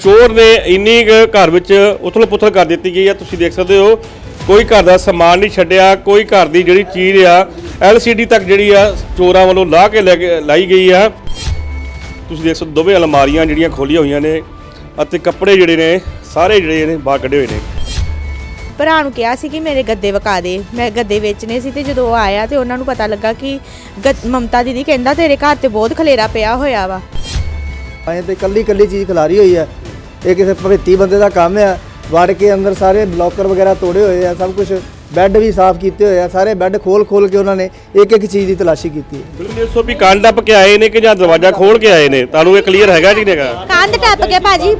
ਚੋਰ ਨੇ ਇੰਨੀ ਕੁ ਘਰ ਵਿੱਚ ਉਥਲ ਪੁਥਲ ਕਰ ਦਿੱਤੀ ਗਈ ਆ। ਤੁਸੀਂ ਦੇਖ ਸਕਦੇ ਹੋ ਕੋਈ ਘਰ ਦਾ ਸਮਾਨ ਨਹੀਂ ਛੱਡਿਆ ਕੋਈ ਘਰ ਦੀ ਜਿਹੜੀ ਚੀਜ਼ ਆ LCD ਤੱਕ ਜਿਹੜੀ ਆ ਚੋਰਾਂ ਵੱਲੋਂ ਲਾ ਕੇ ਲਾਈ ਗਈ ਆ। ਤੁਸੀਂ ਦੇਖ ਸਕਦੇ ਦੋਵੇਂ ਅਲਮਾਰੀਆਂ ਜਿਹੜੀਆਂ ਖੋਲੀਆਂ ਹੋਈਆਂ ਨੇ ਅਤੇ ਕੱਪੜੇ ਜਿਹੜੇ ਨੇ ਸਾਰੇ ਜਿਹੜੇ ਨੇ ਬਾਹਰ ਕੱਢੇ ਹੋਏ ਨੇ। ਭਰਾ ਨੂੰ ਕਿਹਾ ਸੀ ਕਿ ਮੇਰੇ ਗੱਦੇ ਵਕਾ ਦੇ। ਮੈਂ ਗੱਦੇ ਵੇਚਣੇ ਸੀ ਤੇ ਜਦੋਂ ਉਹ ਆਇਆ ਤੇ ਉਹਨਾਂ ਨੂੰ ਪਤਾ ਲੱਗਾ ਕਿ ਗ- ਮਮਤਾ ਦੀਦੀ ਕਹਿੰਦਾ ਤੇਰੇ ਘਰ ਤੇ ਬਹੁਤ ਖਲੇਰਾ ਪਿਆ ਹੋਇਆ ਵਾ। ਆਏ ਤੇ ਕੱਲੀ ਕੱਲੀ ਚੀਜ਼ ਖਿਲਾਰੀ ਹੋਈ ਹੈ ਇਹ ਕਿਸੇ ਭਵਿੱਤੀ ਬੰਦੇ ਦਾ ਕੰਮ ਆ। ਵੜ ਕੇ ਅੰਦਰ ਸਾਰੇ ਬਲੌਕਰ ਵਗੈਰਾ ਤੋੜੇ ਹੋਏ ਆ ਸਭ ਕੁਝ ਬੈੱਡ ਵੀ ਸਾਫ਼ ਕੀਤੇ ਹੋਏ ਆ ਸਾਰੇ ਬੈੱਡ ਖੋਲ ਖੋਲ ਕੇ ਉਹਨਾਂ ਨੇ ਇੱਕ ਇੱਕ ਚੀਜ਼ ਦੀ ਤਲਾਸ਼ੀ ਕੀਤੀ ਹੈ। ਬਿਲਕੁਲ ਦੱਸੋ ਵੀ ਕੰਨ ਟੱਪ ਕੇ ਆਏ ਨੇ ਕਿ ਜਾਂ ਦਰਵਾਜ਼ਾ ਖੋਲ ਕੇ ਆਏ ਨੇ? ਤੁਹਾਨੂੰ ਇਹ ਕਲੀਅਰ ਹੈਗਾ ਜੀ ਨੇਗਾ ਕੰਧ ਟੱਪ ਕੇ ਭਾਜੀ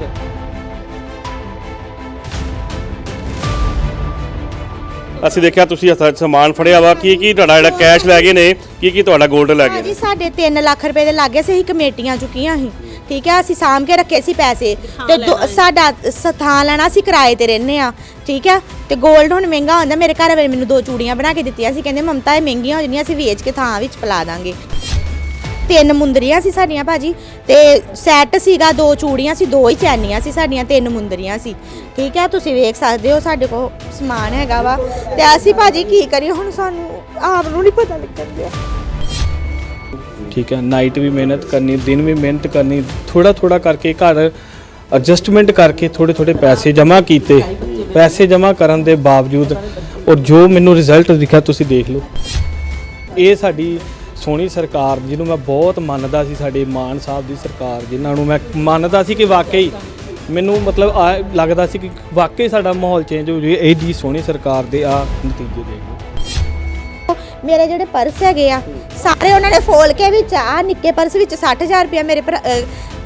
ਅਸੀਂ ਦੇਖਿਆ ਤੁਸੀਂ ਹੱਥਾਂ 'ਚ ਸਮਾਨ ਫੜਿਆ ਵਾ। ਕੀ ਕੀ ਤੁਹਾਡਾ ਜਿਹੜਾ ਕੈਸ਼ ਲੈ ਗਏ ਨੇ? ਕੀ ਕੀ ਤੁਹਾਡਾ 골ਡ ਲੈ ਗਏ? ਭਾਜੀ ਨੇ ਸਾਡੇ 3 ਲੱਖ ਰੁਪਏ ਦੇ ਲਾਗੇ ਸੀ ਅਸੀਂ ਕਮੇਟੀਆਂ ਚੁੱਕੀਆਂ ਸੀ। ਠੀਕ ਹੈ ਅਸੀਂ ਸਾਂਭ ਕੇ ਰੱਖੇ ਸੀ ਪੈਸੇ। ਤੇ ਦੋ- ਸਾਡਾ ਸ- ਥਾਂ ਲੈਣਾ ਸੀ ਕਿਰਾਏ ਤੇ ਰਹਿੰਦੇ ਆ। ਠੀਕ ਹੈ ਤੇ 골ਡ ਹੁਣ ਮਹਿੰਗਾ ਹੁੰਦਾ। ਮੇਰੇ ਘਰ ਵਾਲੇ ਮੈਨੂੰ ਦੋ ਚੂੜੀਆਂ ਬਣਾ ਕੇ ਦਿੱਤੀਆਂ ਸੀ। ਕਹਿੰਦੇ ਮਮਤਾ ਇਹ ਮਹਿੰਗੀਆਂ ਹੋ ਜਾਂਦੀਆਂ ਅਸੀਂ ਵੇਚ ਕੇ ਥਾਂ ਵਿੱਚ ਪਲਾ ਦਾਂਗੇ। ਤਿੰਨ ਮੁੰਦਰੀਆਂ ਸੀ ਸਾਡੀਆਂ ਭਾਜੀ ਤੇ ਸੈੱਟ ਸੀਗਾ ਦੋ ਚੂੜੀਆਂ ਸੀ, ਦੋ ਹੀ ਚੈਨੀਆਂ ਸੀ ਸਾਡੀਆਂ, ਤਿੰਨ ਮੁੰਦਰੀਆਂ ਸੀ। ਠੀਕ ਹੈ, ਤੁਸੀਂ ਵੇਖ ਸਕਦੇ ਹੋ ਸਾਡੇ ਕੋਲ ਸਮਾਨ ਹੈਗਾ ਵਾ। ਤੇ ਅਸੀਂ ਭਾਜੀ ਕੀ ਕਰੀਏ, ਹੁਣ ਸਾਨੂੰ ਆਪ ਨੂੰ ਨਹੀਂ ਪਤਾ ਲੱਗਣ ਦਿਆ। ਠੀਕ ਹੈ ਨਾਈਟ ਵੀ ਮਿਹਨਤ ਕਰਨੀ, ਦਿਨ ਵੀ ਮਿਹਨਤ ਕਰਨੀ ਥੋੜਾ ਥੋੜਾ ਕਰਕੇ ਘਰ ਐਡਜਸਟਮੈਂਟ ਕਰਕੇ ਥੋੜੇ ਥੋੜੇ ਪੈਸੇ ਜਮ੍ਹਾਂ ਕੀਤੇ। ਪੈਸੇ ਜਮ੍ਹਾਂ ਕਰਨ ਦੇ ਬਾਵਜੂਦ, ਔਰ ਜੋ ਮੈਨੂੰ ਰਿਜ਼ਲਟ ਦਿਖਿਆ, ਤੁਸੀਂ ਦੇਖ ਲਓ। ਇਹ ਸਾਡੀ ਸੋਹਣੀ ਸਰਕਾਰ ਜਿਹਨੂੰ ਮੈਂ ਬਹੁਤ ਮੰਨਦਾ ਸੀ, ਸਾਡੇ ਮਾਨ ਸਾਹਿਬ ਦੀ ਸਰਕਾਰ ਜਿਨ੍ਹਾਂ ਨੂੰ ਮੈਂ ਮੰਨਦਾ ਸੀ ਕਿ ਵਾਕਈ ਮੈਨੂੰ ਮਤਲਬ ਲੱਗਦਾ ਸੀ ਕਿ ਵਾਕਈ ਸਾਡਾ ਮਾਹੌਲ ਚੇਂਜ ਹੋ ਜਾਵੇ ਇਹ ਦੀ ਸੋਹਣੀ ਸਰਕਾਰ ਦੇ ਆ ਨਤੀਜੇ ਦੇਖ ਮੇਰੇ ਜਿਹੜੇ ਪਰਸ ਹੈਗੇ ਆ, ਸਾਰੇ ਉਹਨਾਂ ਨੇ ਫੋਲ ਕੇ ਵਿੱਚ ਆ ਨਿੱਕੇ ਪਰਸ ਵਿੱਚ 60000 ਰੁਪਇਆ ਮੇਰੇ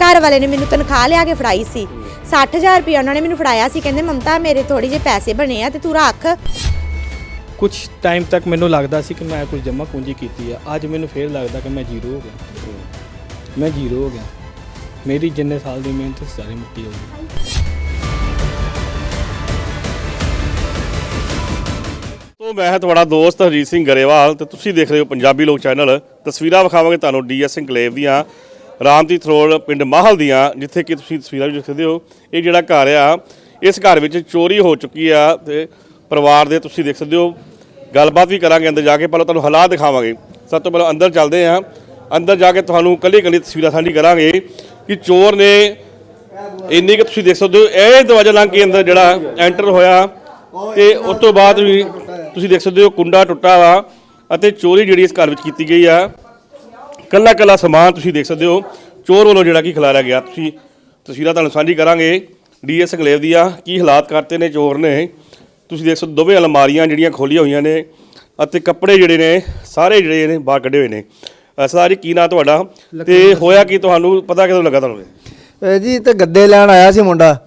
ਘਰ ਵਾਲੇ ਨੇ ਮੈਨੂੰ ਤਨਖਾਹ ਲਿਆ ਕੇ ਫੜਾਈ ਸੀ। 60000 ਰੁਪਇਆ ਉਹਨਾਂ ਨੇ ਮੈਨੂੰ ਫੜਾਇਆ ਸੀ, ਕਹਿੰਦੇ, ਮਮਤਾ, ਮੇਰੇ ਥੋੜੀ ਜਿਹੇ ਪੈਸੇ ਬਣੇ ਆ ਤੇ ਤੂੰ ਰੱਖ। ਕੁਝ ਟਾਈਮ ਤੱਕ ਮੈਨੂੰ ਲੱਗਦਾ ਸੀ ਕਿ ਮੈਂ ਕੁਝ ਜਮ੍ਹਾਂ ਪੂੰਜੀ ਕੀਤੀ ਆ। ਅੱਜ ਮੈਨੂੰ ਫੇਰ ਲੱਗਦਾ ਕਿ ਮੈਂ ਜ਼ੀਰੋ ਹੋ ਗਿਆ। ਮੈਂ ਜ਼ੀਰੋ ਹੋ ਗਿਆ। ਮੇਰੀ ਜਿੰਨੇ ਸਾਲ ਦੀ ਮਿਹਨਤ ਸਾਰੀ ਮਿੱਟੀ ਹੋ ਗਈ। ਤੋ ਮੈਂ ਹਾਂ ਤੁਹਾਡਾ ਦੋਸਤ ਹਰਜੀਤ ਸਿੰਘ ਗਰੇਵਾਲ ਤੇ ਤੁਸੀਂ ਦੇਖ ਰਹੇ ਹੋ ਪੰਜਾਬੀ ਲੋਕ ਚੈਨਲ। ਤਸਵੀਰਾਂ ਵਿਖਾਵਾਂਗੇ ਤੁਹਾਨੂੰ ਡੀਐਸ ਇੰਕਲੇਵ ਦੀਆਂ ਰਾਮਦੀਤ ਰੋਡ ਪਿੰਡ ਮਾਹਲ ਦੀਆਂ, ਜਿੱਥੇ ਕਿ ਤੁਸੀਂ ਤਸਵੀਰਾਂ ਵੀ ਦੇਖ ਸਕਦੇ ਹੋ। ਇਹ ਜਿਹੜਾ ਘਰ ਆ, ਇਸ ਘਰ ਵਿੱਚ ਚੋਰੀ ਹੋ ਚੁੱਕੀ ਆ ਤੇ ਪਰਿਵਾਰ ਦੇ ਤੁਸੀਂ ਦੇਖ ਸਕਦੇ ਹੋ। ਗੱਲਬਾਤ ਵੀ ਕਰਾਂਗੇ ਅੰਦਰ ਜਾ ਕੇ, ਪਹਿਲਾਂ ਤੁਹਾਨੂੰ ਹਾਲਾਤ ਦਿਖਾਵਾਂਗੇ। ਸਭ ਤੋਂ ਪਹਿਲਾਂ ਅੰਦਰ ਚੱਲਦੇ ਹਾਂ। ਅੰਦਰ ਜਾ ਕੇ ਤੁਹਾਨੂੰ ਕੱਲੀ ਕੱਲੀ ਤਸਵੀਰਾਂ ਸਾਂਝੀ ਕਰਾਂਗੇ ਕਿ ਚੋਰ ਨੇ ਇੰਨੀ ਕਿ ਤੁਸੀਂ ਦੇਖ ਸਕਦੇ ਹੋ, ਇਹ ਦਰਵਾਜ਼ਾ ਲੰਘ ਕੇ ਅੰਦਰ ਜਿਹੜਾ ਐਂਟਰ ਹੋਇਆ ਤੇ ਉਸ ਤੋਂ ਬਾਅਦ ਵੀ ਤੁਸੀਂ ਦੇਖ ਸਕਦੇ ਹੋ ਕੁੰਡਾ ਟੁੱਟਾ ਵਾ ਅਤੇ ਚੋਰੀ ਜਿਹੜੀ ਇਸ ਘਰ ਵਿੱਚ ਕੀਤੀ ਗਈ ਆ। ਕੱਲਾ ਕੱਲਾ ਸਮਾਨ ਤੁਸੀਂ ਦੇਖ ਸਕਦੇ ਹੋ। ਚੋਰ ਵੱਲੋਂ ਜਿਹੜਾ ਕੀ ਖਿਲਾਰਿਆ ਗਿਆ। ਤੁਸੀਂ ਤਸਵੀਰਾਂ ਤੁਹਾਨੂੰ ਸਾਂਝੀ ਕਰਾਂਗੇ। ਡੀਐਸ ਅੰਗਲੇਵ ਦੀਆਂ ਕੀ ਹਾਲਾਤ ਕਰਤੇ ਨੇ ਚੋਰ ਨੇ। ਤੁਸੀਂ ਦੇਖ ਸਕਦੇ ਹੋ ਦੋਵੇਂ ਅਲਮਾਰੀਆਂ ਜਿਹੜੀਆਂ ਖੋਲੀਆਂ ਹੋਈਆਂ ਨੇ ਅਤੇ ਕੱਪੜੇ ਜਿਹੜੇ ਨੇ ਸਾਰੇ ਜਿਹੜੇ ਨੇ ਬਾਹਰ ਕੱਢੇ ਹੋਏ ਨੇ। ਜੀ ਕੀ ਨਾਂ ਤੁਹਾਡਾ? ਤੇ ਹੋਇਆ ਕੀ ਤੁਹਾਨੂੰ? ਪਤਾ ਕਿਦੋਂ ਲੱਗਾ ਤੁਹਾਨੂੰ? ਜੀ ਤੇ ਗੱਦੇ ਲੈਣ ਆਇਆ ਸੀ ਮੁੰਡਾ।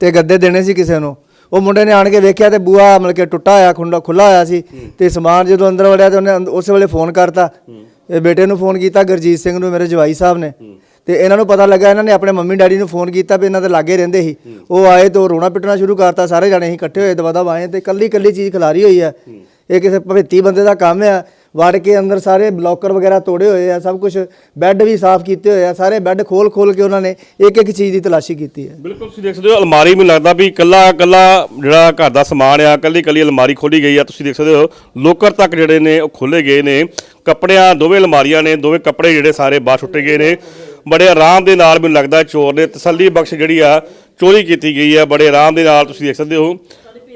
ਤੇ ਗੱਦੇ ਦੇਣੇ ਸੀ ਕਿਸੇ ਨੂੰ। ਉਹ ਮੁੰਡੇ ਨੇ ਆਣ ਕੇ ਵੇਖਿਆ ਤੇ ਬੂਹਾ ਮਤਲਬ ਕਿ ਟੁੱਟਾ ਹੋਇਆ ਖੁੰਡਾ ਖੁੱਲਾ ਹੋਇਆ ਸੀ। ਤੇ ਸਮਾਨ ਜਦੋਂ ਅੰਦਰ ਵੜਿਆ ਤੇ ਉਹਨੇ ਅੰਦ- ਉਸੇ ਵੇਲੇ ਫੋਨ ਕਰਤਾ। ਇਹ ਬੇਟੇ ਨੂੰ ਫੋਨ ਕੀਤਾ ਗੁਰਜੀਤ ਸਿੰਘ ਨੂੰ ਮੇਰੇ ਜਵਾਈ ਸਾਹਿਬ ਨੇ। ਤੇ ਇਹਨਾਂ ਨੂੰ ਪਤਾ ਲੱਗਾ ਇਹਨਾਂ ਨੇ ਆਪਣੇ ਮੰਮੀ ਡੈਡੀ ਨੂੰ ਫੋਨ ਕੀਤਾ ਵੀ ਇਹਨਾਂ ਦੇ ਲਾਗੇ ਰਹਿੰਦੇ ਸੀ। ਉਹ ਆਏ ਤੇ ਰੋਣਾ ਪਿੱਟਣਾ ਸ਼ੁਰੂ ਕਰਤਾ ਸਾਰੇ ਜਾਣੇ ਅਸੀਂ ਇਕੱਠੇ ਹੋਏ ਦਵਾ ਦਵਾ ਆਏ ਤੇ ਕੱਲੀ ਕੱਲੀ ਚੀਜ਼ ਖਿਲਾਰੀ ਹੋਈ ਹੈ। ਇਹ ਕਿਸੇ ਭਵਿੱਤੀ ਬੰਦੇ ਦਾ ਕੰਮ ਆ। ਵੜ ਕੇ ਅੰਦਰ ਸਾਰੇ ਬਲੌਕਰ ਵਗੈਰਾ ਤੋੜੇ ਹੋਏ ਆ ਸਭ ਕੁਝ ਬੈੱਡ ਵੀ ਸਾਫ਼ ਕੀਤੇ ਹੋਏ ਆ ਸਾਰੇ ਬੈੱਡ ਖੋਲ ਖੋਲ ਕੇ ਉਹਨਾਂ ਨੇ ਇੱਕ ਇੱਕ ਚੀਜ਼ ਦੀ ਤਲਾਸ਼ੀ ਕੀਤੀ ਹੈ ਬਿਲਕੁਲ ਤੁਸੀਂ ਦੇਖ ਸਕਦੇ ਹੋ ਅਲਮਾਰੀ ਮੈਨੂੰ ਲੱਗਦਾ ਵੀ ਕੱਲਾ ਕੱਲਾ ਜਿਹੜਾ ਘਰ ਦਾ ਸਮਾਨ ਆ ਕੱਲੀ ਕੱਲੀ ਅਲਮਾਰੀ ਖੋਲੀ ਗਈ ਆ। ਤੁਸੀਂ ਦੇਖ ਸਕਦੇ ਹੋ ਲੋਕਰ ਤੱਕ ਜਿਹੜੇ ਨੇ ਉਹ ਖੋਲੇ ਗਏ ਨੇ। ਕੱਪੜਿਆਂ ਦੋਵੇਂ ਅਲਮਾਰੀਆਂ ਨੇ ਦੋਵੇਂ ਕੱਪੜੇ ਜਿਹੜੇ ਸਾਰੇ ਬਾਹਰ ਸੁੱਟੇ ਗਏ ਨੇ। ਬੜੇ ਆਰਾਮ ਦੇ ਨਾਲ ਮੈਨੂੰ ਲੱਗਦਾ ਚੋਰ ਨੇ ਤਸੱਲੀ ਬਖਸ਼ ਜਿਹੜੀ ਆ ਚੋਰੀ ਕੀਤੀ ਗਈ ਆ। ਬੜੇ ਆਰਾਮ ਦੇ ਨਾਲ ਤੁਸੀਂ ਦੇਖ ਸਕਦੇ ਹੋ।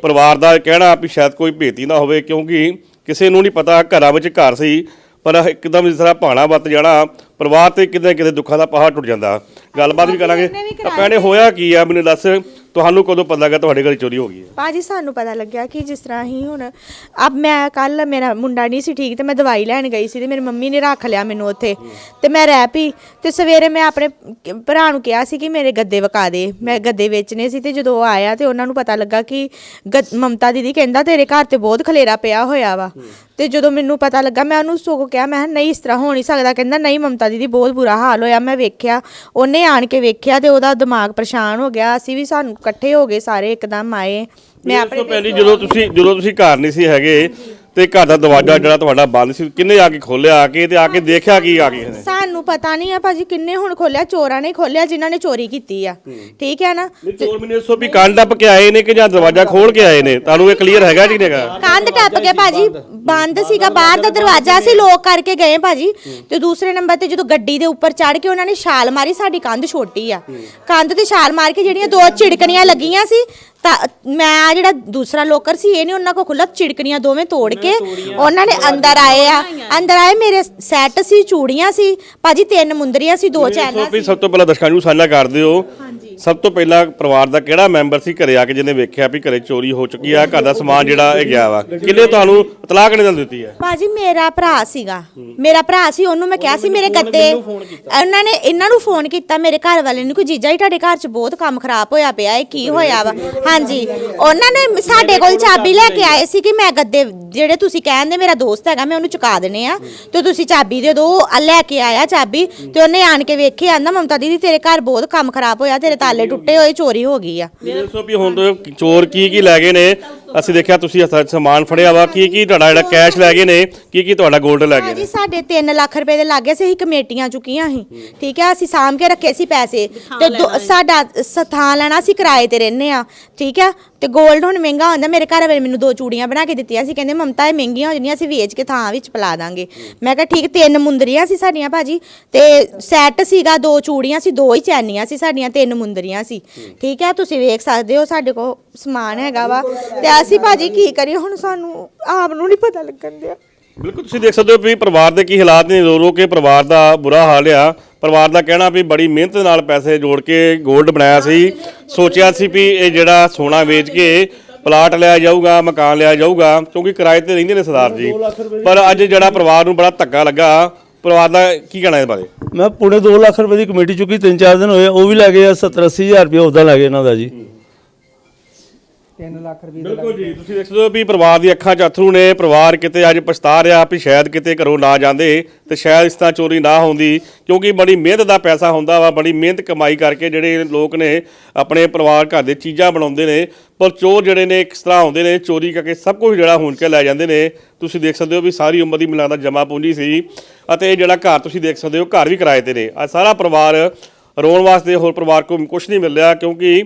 ਪਰਿਵਾਰ ਦਾ ਕਹਿਣਾ ਵੀ ਸ਼ਾਇਦ ਕੋਈ ਭੇਤੀ ਨਾ ਹੋਵੇ ਕਿਉਂਕਿ ਕਿਸੇ ਨੂੰ ਨਹੀਂ ਪਤਾ ਘਰਾਂ ਵਿੱਚ ਘਰ ਸੀ ਪਰ ਇੱਕਦਮ ਜਿਸ ਤਰ੍ਹਾਂ ਭਾਣਾ ਵੱਤ ਜਾਣਾ ਪਰਿਵਾਰ ਤੇ ਕਿਤੇ ਕਿਤੇ ਦੁੱਖਾਂ ਦਾ ਪਹਾੜ ਟੁੱਟ ਜਾਂਦਾ। ਗੱਲਬਾਤ ਵੀ ਕਰਾਂਗੇ। ਤਾਂ ਭੈਣੇ ਹੋਇਆ ਕੀ ਆ? ਮੈਨੂੰ ਦੱਸ। ਤੁਹਾਨੂੰ ਕਦੋਂ ਪਤਾ ਲੱਗਾ ਤੁਹਾਡੇ ਘਰ ਚੋਰੀ ਹੋ ਗਈ ਹੈ? ਭਾਜੀ, ਸਾਨੂੰ ਪਤਾ ਲੱਗਿਆ ਕਿ ਜਿਸ ਤਰ੍ਹਾਂ ਹੀ ਹੁਣ, ਅਬ ਮੈਂ ਕੱਲ ਮੇਰਾ ਮੁੰਡਾ ਨਹੀਂ ਸੀ ਠੀਕ ਤੇ ਮੈਂ ਦਵਾਈ ਲੈਣ ਗਈ ਸੀ ਤੇ ਮੇਰੀ ਮੰਮੀ ਨੇ ਰੱਖ ਲਿਆ ਮੈਨੂੰ ਉੱਥੇ ਤੇ ਮੈਂ ਰਹਿ ਪਈ ਤੇ ਸਵੇਰੇ ਮੈਂ ਆਪਣੇ ਕ- ਭਰਾ ਨੂੰ ਕਿਹਾ ਸੀ ਕਿ ਮੇਰੇ ਗੱਦੇ ਵਕਾ ਦੇ। ਮੈਂ ਗੱਦੇ ਵੇਚਣੇ ਸੀ ਤੇ ਜਦੋਂ ਉਹ ਆਇਆ ਤੇ ਉਹਨਾਂ ਨੂੰ ਪਤਾ ਲੱਗਾ ਕਿ ਗ- ਮਮਤਾ ਦੀਦੀ ਕਹਿੰਦਾ ਤੇਰੇ ਘਰ ਤੇ ਬਹੁਤ ਖਲੇਰਾ ਪਿਆ ਹੋਇਆ ਵਾ। ਤੇ ਜਦੋਂ ਮੈਨੂੰ ਪਤਾ ਲੱਗਾ ਮੈਂ ਉਹਨੂੰ ਸਗੋਂ ਕਿਹਾ ਮੈਂ ਕਿਹਾ ਨਹੀਂ ਇਸ ਤਰ੍ਹਾਂ ਹੋ ਨਹੀਂ ਸਕਦਾ। ਕਹਿੰਦਾ ਨਹੀਂ ਮਮਤਾ ਦੀਦੀ ਬਹੁਤ ਬੁਰਾ ਹਾਲ ਹੋਇਆ। ਮੈਂ ਵੇਖਿਆ ਉਹਨੇ ਆਣ ਕੇ ਵੇਖਿਆ ਤੇ ਉਹਦਾ ਦਿਮਾਗ ਪਰੇਸ਼ਾਨ ਹੋ ਗਿਆ। ਅਸੀਂ ਵੀ ਸਾਨੂੰ ਇਕੱਠੇ ਹੋ ਗਏ ਸਾਰੇ ਇੱਕਦਮ ਆਏ। ਮੈਂ ਆਪਣੇ ਪਹਿਲੀ ਜਦੋਂ ਤੁਸੀਂ ਜਦੋਂ ਤੁਸੀਂ ਘਰ ਨਹੀਂ ਸੀ ਹੈਗੇ ਤੇ ਘਰ ਦਾ ਦਰਵਾਜ਼ਾ ਜਿਹੜਾ ਤੁਹਾਡਾ ਬੰਦ ਸੀ ਕਿੰਨੇ ਆ ਕੇ ਖੋਲਿਆ ਆ ਕੇ ਤੇ ਆ ਕੇ ਦੇਖਿਆ ਕੀ ਆ ਕੇ ਇਹਨੇ? ਸਾਨੂੰ ਪਤਾ ਨਹੀਂ ਆ ਭਾਜੀ ਕਿੰਨੇ ਹੁਣ ਖੋਲਿਆ ਚੋਰਾਂ ਨੇ ਖੋਲਿਆ ਜਿਨ੍ਹਾਂ ਨੇ ਚੋਰੀ ਕੀਤੀ ਆ। ਠੀਕ ਹੈ ਨਾ? ਨਹੀਂ ਚੋਰ ਮੈਨੂੰ ਦੱਸੋ ਵੀ ਕੰਨ ਟੱਪ ਕੇ ਆਏ ਨੇ ਕਿ ਜਾਂ ਦਰਵਾਜ਼ਾ ਖੋਲ ਕੇ ਆਏ ਨੇ? ਤੁਹਾਨੂੰ ਇਹ ਕਲੀਅਰ ਹੈਗਾ ਜੀ ਨਹੀਂਗਾ ਕੰਧ ਟੱਪ ਕੇ ਭਾਜੀ ਬੰਦ ਸੀਗਾ ਬਾਹਰ ਦਾ ਦਰਵਾਜ਼ਾ ਸੀ ਲੋਕ ਕਰਕੇ ਗਏ ਭਾਜੀ। ਤੇ ਦੂਸਰੇ ਨੰਬਰ ਤੇ ਜਦੋਂ ਗੱਡੀ ਦੇ ਉੱਪਰ ਚੜ ਕੇ ਉਹਨਾਂ ਨੇ ਛਾਲ ਮਾਰੀ ਸਾਡੀ ਕੰਧ ਛੋਟੀ ਆ। ਕੰਧ ਤੇ ਛਾਲ ਮਾਰ ਕੇ ਜਿਹੜੀਆਂ ਦੋ ਝਿੜਕਣੀਆਂ ਲੱਗੀਆਂ ਸੀ ਤਾਂ ਮੈਂ ਆਹ ਜਿਹੜਾ ਦੂਸਰਾ ਲੋਕਰ ਸੀ ਇਹ ਨਹੀਂ ਉਹਨਾਂ ਕੋ ਖੁੱਲਾ ਝਿੜਕਣੀਆਂ ਦੋਵੇਂ ਤੋੜ ਕੇ ਉਹਨਾਂ ਨੇ ਅੰਦਰ ਆਏ ਆ। ਅੰਦਰ ਆਏ ਮੇਰੇ ਸੈੱਟ ਸੀ ਚੂੜੀਆਂ ਸੀ ਭਾਜੀ ਤਿੰਨ ਮੁੰਦਰੀਆਂ ਸੀ ਦੋ ਚੈਨਾਂ ਸੋ। ਸਭ ਤੋਂ ਪਹਿਲਾਂ ਦਰਸ਼ਕਾਂ ਨੂੰ ਸਾਂਝਾ ਕਰਦੇ ਹੋ ਸਭ ਤੋਂ ਪਹਿਲਾਂ ਪਰਿਵਾਰ ਦਾ ਕਿਹੜਾ ਮੈਂਬਰ ਸੀ ਘਰੇ ਆ ਕੇ ਜਿਹਨੇ ਵੇਖਿਆ ਵੀ ਘਰੇ ਚੋਰੀ ਹੋ ਚੁੱਕੀ ਆ ਘਰ ਦਾ ਸਮਾਨ ਜਿਹੜਾ ਇਹ ਗਿਆ ਵਾ? ਕਿੰਨੇ ਤੁਹਾਨੂੰ ਇਤਲਾਹ ਕਿਹਨੇ ਦਿਲ ਦਿੱਤੀ ਹੈ? ਭਾਜੀ ਮੇਰਾ ਭਰਾ ਸੀਗਾ। ਮੇਰਾ ਭਰਾ ਸੀ ਉਹਨੂੰ ਮੈਂ ਕਿਹਾ ਸੀ ਮੇਰੇ ਗੱਤੇ। ਉਹਨਾਂ ਨੇ ਇਹਨਾਂ ਨੂੰ ਫੋਨ ਕੀਤਾ ਮੇਰੇ ਘਰ ਵਾਲੇ ਨੂੰ ਕੋਈ ਜੀਜਾ ਜੀ ਤੁਹਾਡੇ ਘਰ 'ਚ ਬਹੁਤ ਕੰਮ ਖਰਾਬ ਹੋਇਆ ਪਿਆ ਇਹ ਕੀ ਹੋਇਆ ਵਾ? ਹਾਂਜੀ। ਉਹਨਾਂ ਨੇ ਸਾਡੇ ਕੋਲ ਚਾਬੀ ਲੈ ਕੇ ਆਏ ਸੀ ਕਿ ਮੈਂ ਗੱਦੇ ਜਿਹੜੇ ਤੁਸੀਂ ਕਹਿੰਦੇ ਮੇਰਾ ਦੋਸਤ ਹੈਗਾ ਮੈਂ ਉਹਨੂੰ ਚੁਕਾ ਦੇਣੇ ਆ। ਤੇ ਤੁਸੀਂ ਚਾਬੀ ਦੇ ਦਿਓ ਉਹ ਲੈ ਕੇ ਆਇਆ ਚਾਬੀ। ਤੇ ਉਹਨੇ ਆਣ ਕੇ ਵੇਖੇ ਆਂਦਾ ਮਮਤਾ ਦੀਦੀ ਤੇਰੇ ਘਰ ਬਹੁਤ ਕੰਮ ਖਰਾਬ ਹੋਇਆ ਤੇਰੇ ਤਾਲੇ ਟੁੱਟੇ ਹੋਏ ਚੋਰੀ ਹੋ ਗਈ ਆ। ਮੈਨੂੰ ਦੱਸੋ ਵੀ ਹੁਣ ਤੋਂ ਚੋਰ ਕੀ ਕੀ ਲੈ ਗਏ ਨੇ? ਅਸੀਂ ਦੇਖਿਆ ਤੁਸੀਂ ਹੱਥਾਂ 'ਚ ਸਮਾਨ ਫੜਿਆ ਵਾ। ਕੀ ਕੀ ਤੁਹਾਡਾ ਜਿਹੜਾ ਕੈਸ਼ ਲੈ ਗਏ ਨੇ? ਕੀ ਕੀ ਤੁਹਾਡਾ 골ਡ ਲੈ ਗਏ ਭਾਜੀ ਨੇ? ਸਾਡੇ 3 ਲੱਖ ਰੁਪਏ ਦੇ ਲਾਗੇ ਸੀ ਅਸੀਂ ਕਮੇਟੀਆਂ ਚੁੱਕੀਆਂ ਸੀ। ਠੀਕ ਹੈ ਅਸੀਂ ਸਾਂਭ ਕੇ ਰੱਖੇ ਸੀ ਪੈਸੇ। ਤੇ ਦੋ- ਸਾਡਾ ਸ- ਥਾਂ ਲੈਣਾ ਸੀ ਕਿਰਾਏ ਤੇ ਰਹਿੰਦੇ ਆ। ਠੀਕ ਹੈ ਤੇ 골ਡ ਹੁਣ ਮਹਿੰਗਾ ਹੁੰਦਾ, ਮੇਰੇ ਘਰ ਵਾਲੇ ਮੈਨੂੰ ਦੋ ਚੂੜੀਆਂ ਬਣਾ ਕੇ ਦਿੱਤੀਆਂ ਸੀ, ਕਹਿੰਦੇ ਮਮਤਾ ਇਹ ਮਹਿੰਗੀਆਂ ਹੋ ਜਾਣੀਆਂ, ਅਸੀਂ ਵੇਚ ਕੇ ਥਾਂ ਵਿੱਚ ਪਲਾ ਦਾਂਗੇ। ਮੈਂ ਕਿਹਾ ਠੀਕ, ਤਿੰਨ ਮੁੰਦਰੀਆਂ ਸੀ ਸਾਡੀਆਂ ਭਾਜੀ, ਤੇ ਸੈੱਟ ਸੀਗਾ ਦੋ ਚੂੜੀਆਂ ਸੀ, ਦੋ ਹੀ ਚੈਨੀਆਂ ਸੀ ਸਾਡੀਆਂ, ਤਿੰਨ ਮੁੰਦਰੀਆਂ ਸੀ। ਠੀਕ ਹੈ, ਤੁਸੀਂ ਵੇਖ ਸਕਦੇ ਹੋ, ਸਾਡੇ ਕੋਲ ਸਮਾਨ ਹੈਗਾ ਵਾ। ਤੇ ਅਸੀਂ ਭਾਜੀ ਕੀ ਕਰੀਏ, ਹੁਣ ਸਾਨੂੰ ਆਪ ਨੂੰ ਨਹੀਂ ਪਤਾ ਲੱਗਣ ਦਿਆ। ਬਿਲਕੁਲ ਤੁਸੀਂ ਦੇਖ ਸਕਦੇ ਹੋ ਵੀ ਪਰਿਵਾਰ ਦੇ ਕੀ ਹਾਲਾਤ ਨੇ ਰੋ ਰੋ ਕੇ ਪਰਿਵਾਰ ਦਾ ਬੁਰਾ ਹਾਲ ਆ। ਪਰਿਵਾਰ ਦਾ ਕਹਿਣਾ ਵੀ ਬੜੀ ਮਿਹਨਤ ਨਾਲ ਪੈਸੇ ਜੋੜ ਕੇ 골ਡ ਬਣਾਇਆ ਸੀ। ਸੋਚਿਆ ਸੀ ਵੀ ਇਹ ਜਿਹੜਾ ਸੋਨਾ ਵੇਚ ਕੇ ਪਲਾਟ ਲਿਆ ਜਾਊਗਾ ਮਕਾਨ ਲਿਆ ਜਾਊਗਾ ਕਿਉਂਕਿ ਕਿਰਾਏ ਤੇ ਰਹਿੰਦੇ ਨੇ ਸਰਦਾਰ ਜੀ। ਪਰ ਅੱਜ ਜਿਹੜਾ ਪਰਿਵਾਰ ਨੂੰ ਬੜਾ ਧੱਕਾ ਲੱਗਾ ਪਰਿਵਾਰ ਦਾ ਕੀ ਕਹਿਣਾ ਇਸ ਬਾਰੇ? ਮੈਂ ਪੂਣੇ 2 ਲੱਖ ਰੁਪਏ ਦੀ ਕਮੇਟੀ ਚੁੱਕੀ 3-4 ਦਿਨ ਹੋਏ ਉਹ ਵੀ ਲੈ ਗਏ ਆ 70 ਹਜ਼ਾਰ ਰੁਪਏ ਉਹਦਾ ਲੈ ਗਏ ਇਹਨਾਂ ਦਾ ਜੀ। 3 ਲੱਖ ਰੁਪਏ ਬਿਲਕੁਲ ਜੀ ਤੁਸੀਂ ਦੇਖ ਸਕਦੇ ਹੋ ਵੀ ਪਰਿਵਾਰ ਦੀ ਅੱਖਾਂ 'ਚ ਅਥਰੂ ਨੇ ਪਰਿਵਾਰ ਕਿਤੇ ਅੱਜ ਪਛਤਾ ਰਿਹਾ ਵੀ ਸ਼ਾਇਦ ਕਿਤੇ ਘਰੋਂ ਨਾ ਜਾਂਦੇ ਤੇ ਸ਼ਾਇਦ ਇਸ ਤਰ੍ਹਾਂ ਚੋਰੀ ਨਾ ਹੁੰਦੀ ਕਿਉਂਕਿ ਬੜੀ ਮਿਹਨਤ ਦਾ ਪੈਸਾ ਹੁੰਦਾ ਵਾ ਬੜੀ ਮਿਹਨਤ ਕਮਾਈ ਕਰਕੇ ਜਿਹੜੇ ਲੋਕ ਨੇ ਆਪਣੇ ਪਰਿਵਾਰ ਘਰ ਦੇ ਚੀਜ਼ਾਂ ਬਣਾਉਂਦੇ ਨੇ ਪਰ ਚੋਰ ਜਿਹੜੇ ਨੇ ਕਿਸ ਤਰ੍ਹਾਂ ਆਉਂਦੇ ਨੇ ਚੋਰੀ ਕਰਕੇ ਸਭ ਕੁਝ ਜਿਹੜਾ ਹੁਣ ਕੇ ਲੈ ਜਾਂਦੇ ਨੇ। ਤੁਸੀਂ ਦੇਖ ਸਕਦੇ ਹੋ ਵੀ ਸਾਰੀ ਉਮਰ ਦੀ ਮਿਲਾਂ ਦਾ ਜਮਾ ਪੂੰਜੀ ਸੀ ਅਤੇ ਇਹ ਜਿਹੜਾ ਘਰ ਤੁਸੀਂ ਦੇਖ ਸਕਦੇ ਹੋ ਘਰ ਵੀ ਕਿਰਾਏ ਤੇ ਨੇ। ਅੱਜ ਸਾਰਾ ਪਰਿਵਾਰ ਰੋਣ ਵਾਸਤੇ ਹੋਰ ਪਰਿਵਾਰ ਕੋਲ ਕੁਝ ਨਹੀਂ ਮਿਲ ਰਿਹਾ ਕਿਉਂਕਿ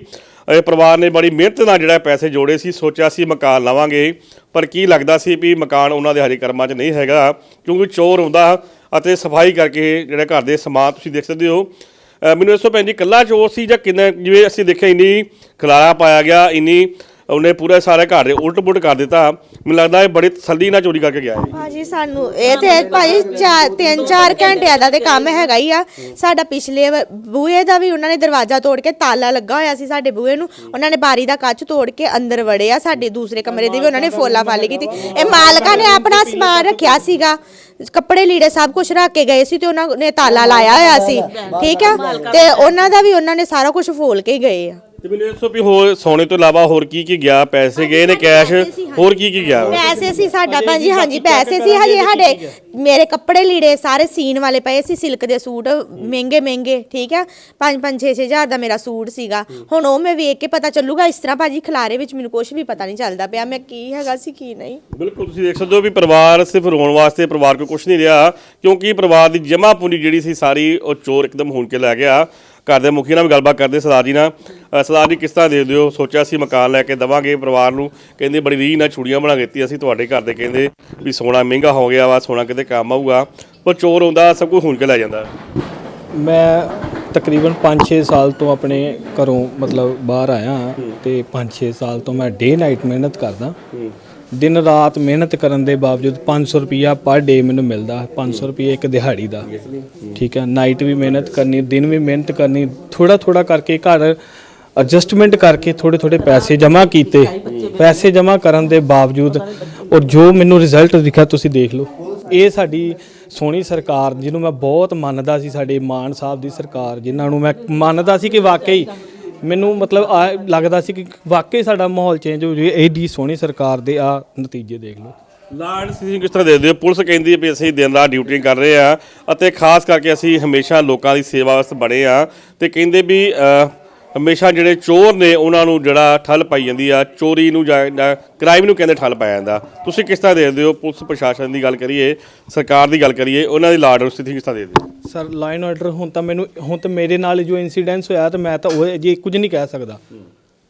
ਇਹ ਪਰਿਵਾਰ ਨੇ ਬੜੀ ਮਿਹਨਤ ਨਾਲ ਜਿਹੜਾ ਪੈਸੇ ਜੋੜੇ ਸੀ, ਸੋਚਿਆ ਸੀ ਮਕਾਨ ਲਵਾਂਗੇ। ਪਰ ਕੀ ਲੱਗਦਾ ਸੀ ਵੀ ਮਕਾਨ ਉਹਨਾਂ ਦੇ ਹਜੇ ਕਰਮਾਂ 'ਚ ਨਹੀਂ ਹੈਗਾ, ਕਿਉਂਕਿ ਚੋਰ ਹੁੰਦਾ ਅਤੇ ਸਫ਼ਾਈ ਕਰਕੇ ਜਿਹੜੇ ਘਰ ਦੇ ਸਮਾਨ ਤੁਸੀਂ ਦੇਖ ਸਕਦੇ ਹੋ। ਮੈਨੂੰ ਦੱਸੋ ਭੈਣ ਜੀ ਕੱਲਾ ਚੋਰ ਸੀ ਜਾਂ ਕਿੰਨਾ, ਜਿਵੇਂ ਅਸੀਂ ਦੇਖਿਆ, ਇੰਨੀ ਖਲਾਰਾ ਪਾਇਆ ਗਿਆ, ਇੰਨੀ ਉਹਨੇ ਪੂਰੇ ਸਾਰੇ ਘਰ ਉਲਟ ਪੁਲਟ ਕਰ ਦਿੱਤਾ। ਮੈਨੂੰ ਲੱਗਦਾ ਇਹ ਬੜੀ ਤਸੱਲੀ ਨਾਲ ਚੋਰੀ ਕਰਕੇ ਗਿਆ ਹੈ ਭਾਜੀ, ਸਾਨੂੰ ਇਹ ਤੇ ਭਾਜੀ ਚਾਰ, ਤਿੰਨ ਘੰਟਿਆਂ ਦਾ ਤੇ ਕੰਮ ਹੈਗਾ ਹੀ ਆ। ਸਾਡਾ ਪਿਛਲੇ ਵ- ਬੂਹੇ ਦਾ ਵੀ ਉਹਨਾਂ ਨੇ ਦਰਵਾਜ਼ਾ ਤੋੜ ਕੇ ਤਾਲਾ ਲੱਗਾ ਹੋਇਆ ਸੀ ਸਾਡੇ ਬੂਹੇ ਨੂੰ। ਉਹਨਾਂ ਨੇ ਬਾਰੀ ਦਾ ਕੱਚ ਤੋੜ ਕੇ ਅੰਦਰ ਵੜੇ ਆ ਸਾਡੇ ਦੂਸਰੇ ਕਮਰੇ ਦੀ ਵੀ ਉਹਨਾਂ ਨੇ ਫੋਲਾ ਫਾਲੀ ਕੀਤੀ। ਇਹ ਮਾਲਕਾਂ ਨੇ ਆਪਣਾ ਸਮਾਨ ਰੱਖਿਆ ਸੀਗਾ। ਕੱਪੜੇ, ਲੀੜੇ ਸਭ ਕੁਝ ਰੱਖ ਕੇ ਗਏ ਸੀ ਤੇ ਉਹਨਾਂ ਨੇ ਤਾਲਾ ਲਾਇਆ ਹੋਇਆ ਸੀ। ਠੀਕ ਆ? ਤੇ ਉਹਨਾਂ ਦਾ ਵੀ ਉਹਨਾਂ ਨੇ ਸਾਰਾ ਕੁਝ ਫੋਲ ਕੇ ਹੀ ਗਏ ਆ। ਤੇ ਮੈਨੂੰ ਦੱਸੋ ਵੀ ਹੋਰ ਸੋਨੇ ਤੋਂ ਇਲਾਵਾ ਹੋਰ ਕੀ ਕੀ ਗਿਆ? ਪੈਸੇ ਗਏ ਨੇ ਕੈਸ਼ ਹੋਰ ਕੀ ਕੀ ਗਿਆ? ਪੈਸੇ ਸੀ ਸਾਡਾ ਭਾਜੀ ਹਾਂਜੀ ਪੈਸੇ ਸੀ ਹਜੇ ਸਾਡੇ ਮੇਰੇ ਕੱਪੜੇ ਲੀੜੇ ਸਾਰੇ ਸੀਨ ਵਾਲੇ ਪਏ ਸੀ ਸਿਲਕ ਦੇ ਸੂਟ ਮਹਿੰਗੇ ਮਹਿੰਗੇ ਠੀਕ ਹੈ? 5 5 6 ਹਜ਼ਾਰ ਦਾ ਮੇਰਾ ਸੂਟ ਸੀਗਾ। ਹੁਣ ਉਹ ਮੈਂ ਵੇਖ ਕੇ ਪਤਾ ਚੱਲੂਗਾ ਇਸ ਤਰ੍ਹਾਂ ਭਾਜੀ ਖਲਾਰੇ ਵਿੱਚ ਮੈਨੂੰ ਕੁਝ ਵੀ ਪਤਾ ਨਹੀਂ ਚੱਲਦਾ ਪਿਆ ਮੈਂ ਕੀ ਹੈਗਾ ਸੀ ਕੀ ਨਹੀਂ। ਬਿਲਕੁਲ ਤੁਸੀਂ ਦੇਖ ਸਕਦੇ ਹੋ ਵੀ ਪਰਿਵਾਰ ਸਿਰਫ ਰੋਣ ਵਾਸਤੇ ਪਰਿਵਾਰ ਕੋਲ ਕੁਝ ਨਹੀਂ ਰਿਹਾ ਕਿਉਂਕਿ ਪਰਿਵਾਰ ਦੀ ਜਮ੍ਹਾਂ ਪੂੰਜੀ ਜਿਹੜੀ ਸੀ ਸਾਰੀ ਉਹ ਚੋਰ ਇੱਕਦਮ ਹੁਣ ਕੇ ਲੈ ਗਿਆ। ਘਰ ਦੇ ਮੁਖੀ ਨਾਲ ਵੀ ਗੱਲਬਾਤ ਕਰਦੇ ਸਰਦਾਰ ਜੀ ਨਾਲ। ਅ, ਸਰਦਾਰ ਜੀ ਕਿਸ ਤਰ੍ਹਾਂ ਦੇ ਦਿਓ ਸੋਚਿਆ ਸੀ ਮਕਾਨ ਲੈ ਕੇ ਦਵਾਂਗੇ ਪਰਿਵਾਰ ਨੂੰ। ਕਹਿੰਦੇ ਬੜੀ ਰੀਝ ਨਾਲ ਚੂੜੀਆਂ ਬਣਾ ਕੇ ਦਿੱਤੀ ਅਸੀਂ ਤੁਹਾਡੇ ਘਰ ਦੇ। ਕਹਿੰਦੇ ਵੀ ਸੋਨਾ ਮਹਿੰਗਾ ਹੋ ਗਿਆ ਵਾ ਸੋਨਾ ਕਿਤੇ ਕੰਮ ਆਊਗਾ। ਪਰ ਚੋਰ ਆਉਂਦਾ ਸਭ ਕੁਝ ਹੁਣ ਕੇ ਲੈ ਜਾਂਦਾ। ਮੈਂ ਤਕਰੀਬਨ 5-6 ਸਾਲ ਤੋਂ ਆਪਣੇ ਘਰੋਂ ਮਤਲਬ ਬਾਹਰ ਆਇਆ ਹਾਂ ਤੇ 5-6 ਸਾਲ ਤੋਂ ਮੈਂ ਡੇ ਨਾਈਟ ਮਿਹਨਤ ਕਰਦਾ। ਦਿਨ ਰਾਤ ਮਿਹਨਤ ਕਰਨ ਦੇ ਬਾਵਜੂਦ 500 ਰੁਪਿਆ ਪਰ ਡੇ ਮੈਨੂੰ ਮਿਲਦਾ 500 ਰੁਪਿਆ ਇੱਕ ਦਿਹਾੜੀ ਦਾ। ਠੀਕ ਹੈ ਨਾਈਟ ਵੀ ਮਿਹਨਤ ਕਰਨੀ, ਦਿਨ ਵੀ ਮਿਹਨਤ ਕਰਨੀ ਥੋੜਾ ਥੋੜਾ ਕਰਕੇ ਘਰ ਐਡਜਸਟਮੈਂਟ ਕਰਕੇ ਥੋੜੇ ਥੋੜੇ ਪੈਸੇ ਜਮ੍ਹਾਂ ਕੀਤੇ। ਪੈਸੇ ਜਮ੍ਹਾਂ ਕਰਨ ਦੇ ਬਾਵਜੂਦ ਔਰ ਜੋ ਮੈਨੂੰ ਰਿਜ਼ਲਟ ਦਿਖਿਆ ਤੁਸੀਂ ਦੇਖ ਲਓ। ਇਹ ਸਾਡੀ ਸੋਹਣੀ ਸਰਕਾਰ ਜਿਹਨੂੰ ਮੈਂ ਬਹੁਤ ਮੰਨਦਾ ਸੀ, ਸਾਡੇ ਮਾਨ ਸਾਹਿਬ ਦੀ ਸਰਕਾਰ, ਜਿਨ੍ਹਾਂ ਨੂੰ ਮੈਂ ਮੰਨਦਾ ਸੀ ਕਿ ਵਾਕਈ ਮੈਨੂੰ ਮਤਲਬ ਆ ਲੱਗਦਾ ਸੀ ਕਿ ਵਾਕਈ ਸਾਡਾ ਮਾਹੌਲ ਚੇਂਜ ਹੋ ਜਾਵੇ ਇਹ ਸੋਹਣੀ ਸਰਕਾਰ ਦੇ ਆ ਨਤੀਜੇ ਦੇਖ ਲਓ। ਲਾਰਡ ਤੁਸੀਂ ਕਿਸ ਤਰ੍ਹਾਂ ਦੇਖਦੇ ਹੋ? ਪੁਲਿਸ ਕਹਿੰਦੀ ਹੈ ਵੀ ਅਸੀਂ ਦਿਨ ਰਾਤ ਡਿਊਟੀ ਕਰ ਰਹੇ ਆ ਅਤੇ ਖਾਸ ਕਰਕੇ ਅਸੀਂ ਹਮੇਸ਼ਾ ਲੋਕਾਂ ਦੀ ਸੇਵਾ ਵਾਸਤੇ ਬਣੇ ਆ ਤੇ ਕਹਿੰਦੇ ਵੀ ਹਮੇਸ਼ਾ ਜਿਹੜੇ ਚੋਰ ਨੇ ਉਹਨਾਂ ਨੂੰ ਜਿਹੜਾ ਠੱਲ ਪਾਈ ਜਾਂਦੀ ਆ, ਚੋਰੀ ਨੂੰ ਜਾਂ ਕ੍ਰਾਈਮ ਨੂੰ ਕਹਿੰਦੇ ਠੱਲ ਪਾਇਆ ਜਾਂਦਾ। ਤੁਸੀਂ ਕਿਸ ਤਰ੍ਹਾਂ ਦੇਖਦੇ ਹੋ ਪੁਲਿਸ ਪ੍ਰਸ਼ਾਸਨ ਦੀ ਗੱਲ ਕਰੀਏ, ਸਰਕਾਰ ਦੀ ਗੱਲ ਕਰੀਏ, ਉਹਨਾਂ ਦੀ ਲਾਡ ਨੂੰ ਸਥਿਤੀ ਕਿਸ ਤਰ੍ਹਾਂ ਦੇਖਦੇ ਹੋ? ਸਰ ਲਾਈਨ ਆਰਡਰ ਹੁਣ ਤਾਂ ਮੈਨੂੰ, ਹੁਣ ਤਾਂ ਮੇਰੇ ਨਾਲ ਜੋ ਇਨਸੀਡੈਂਸ ਹੋਇਆ ਤਾਂ ਮੈਂ ਤਾਂ ਉਹ ਜੀ ਕੁਝ ਨਹੀਂ ਕਹਿ ਸਕਦਾ।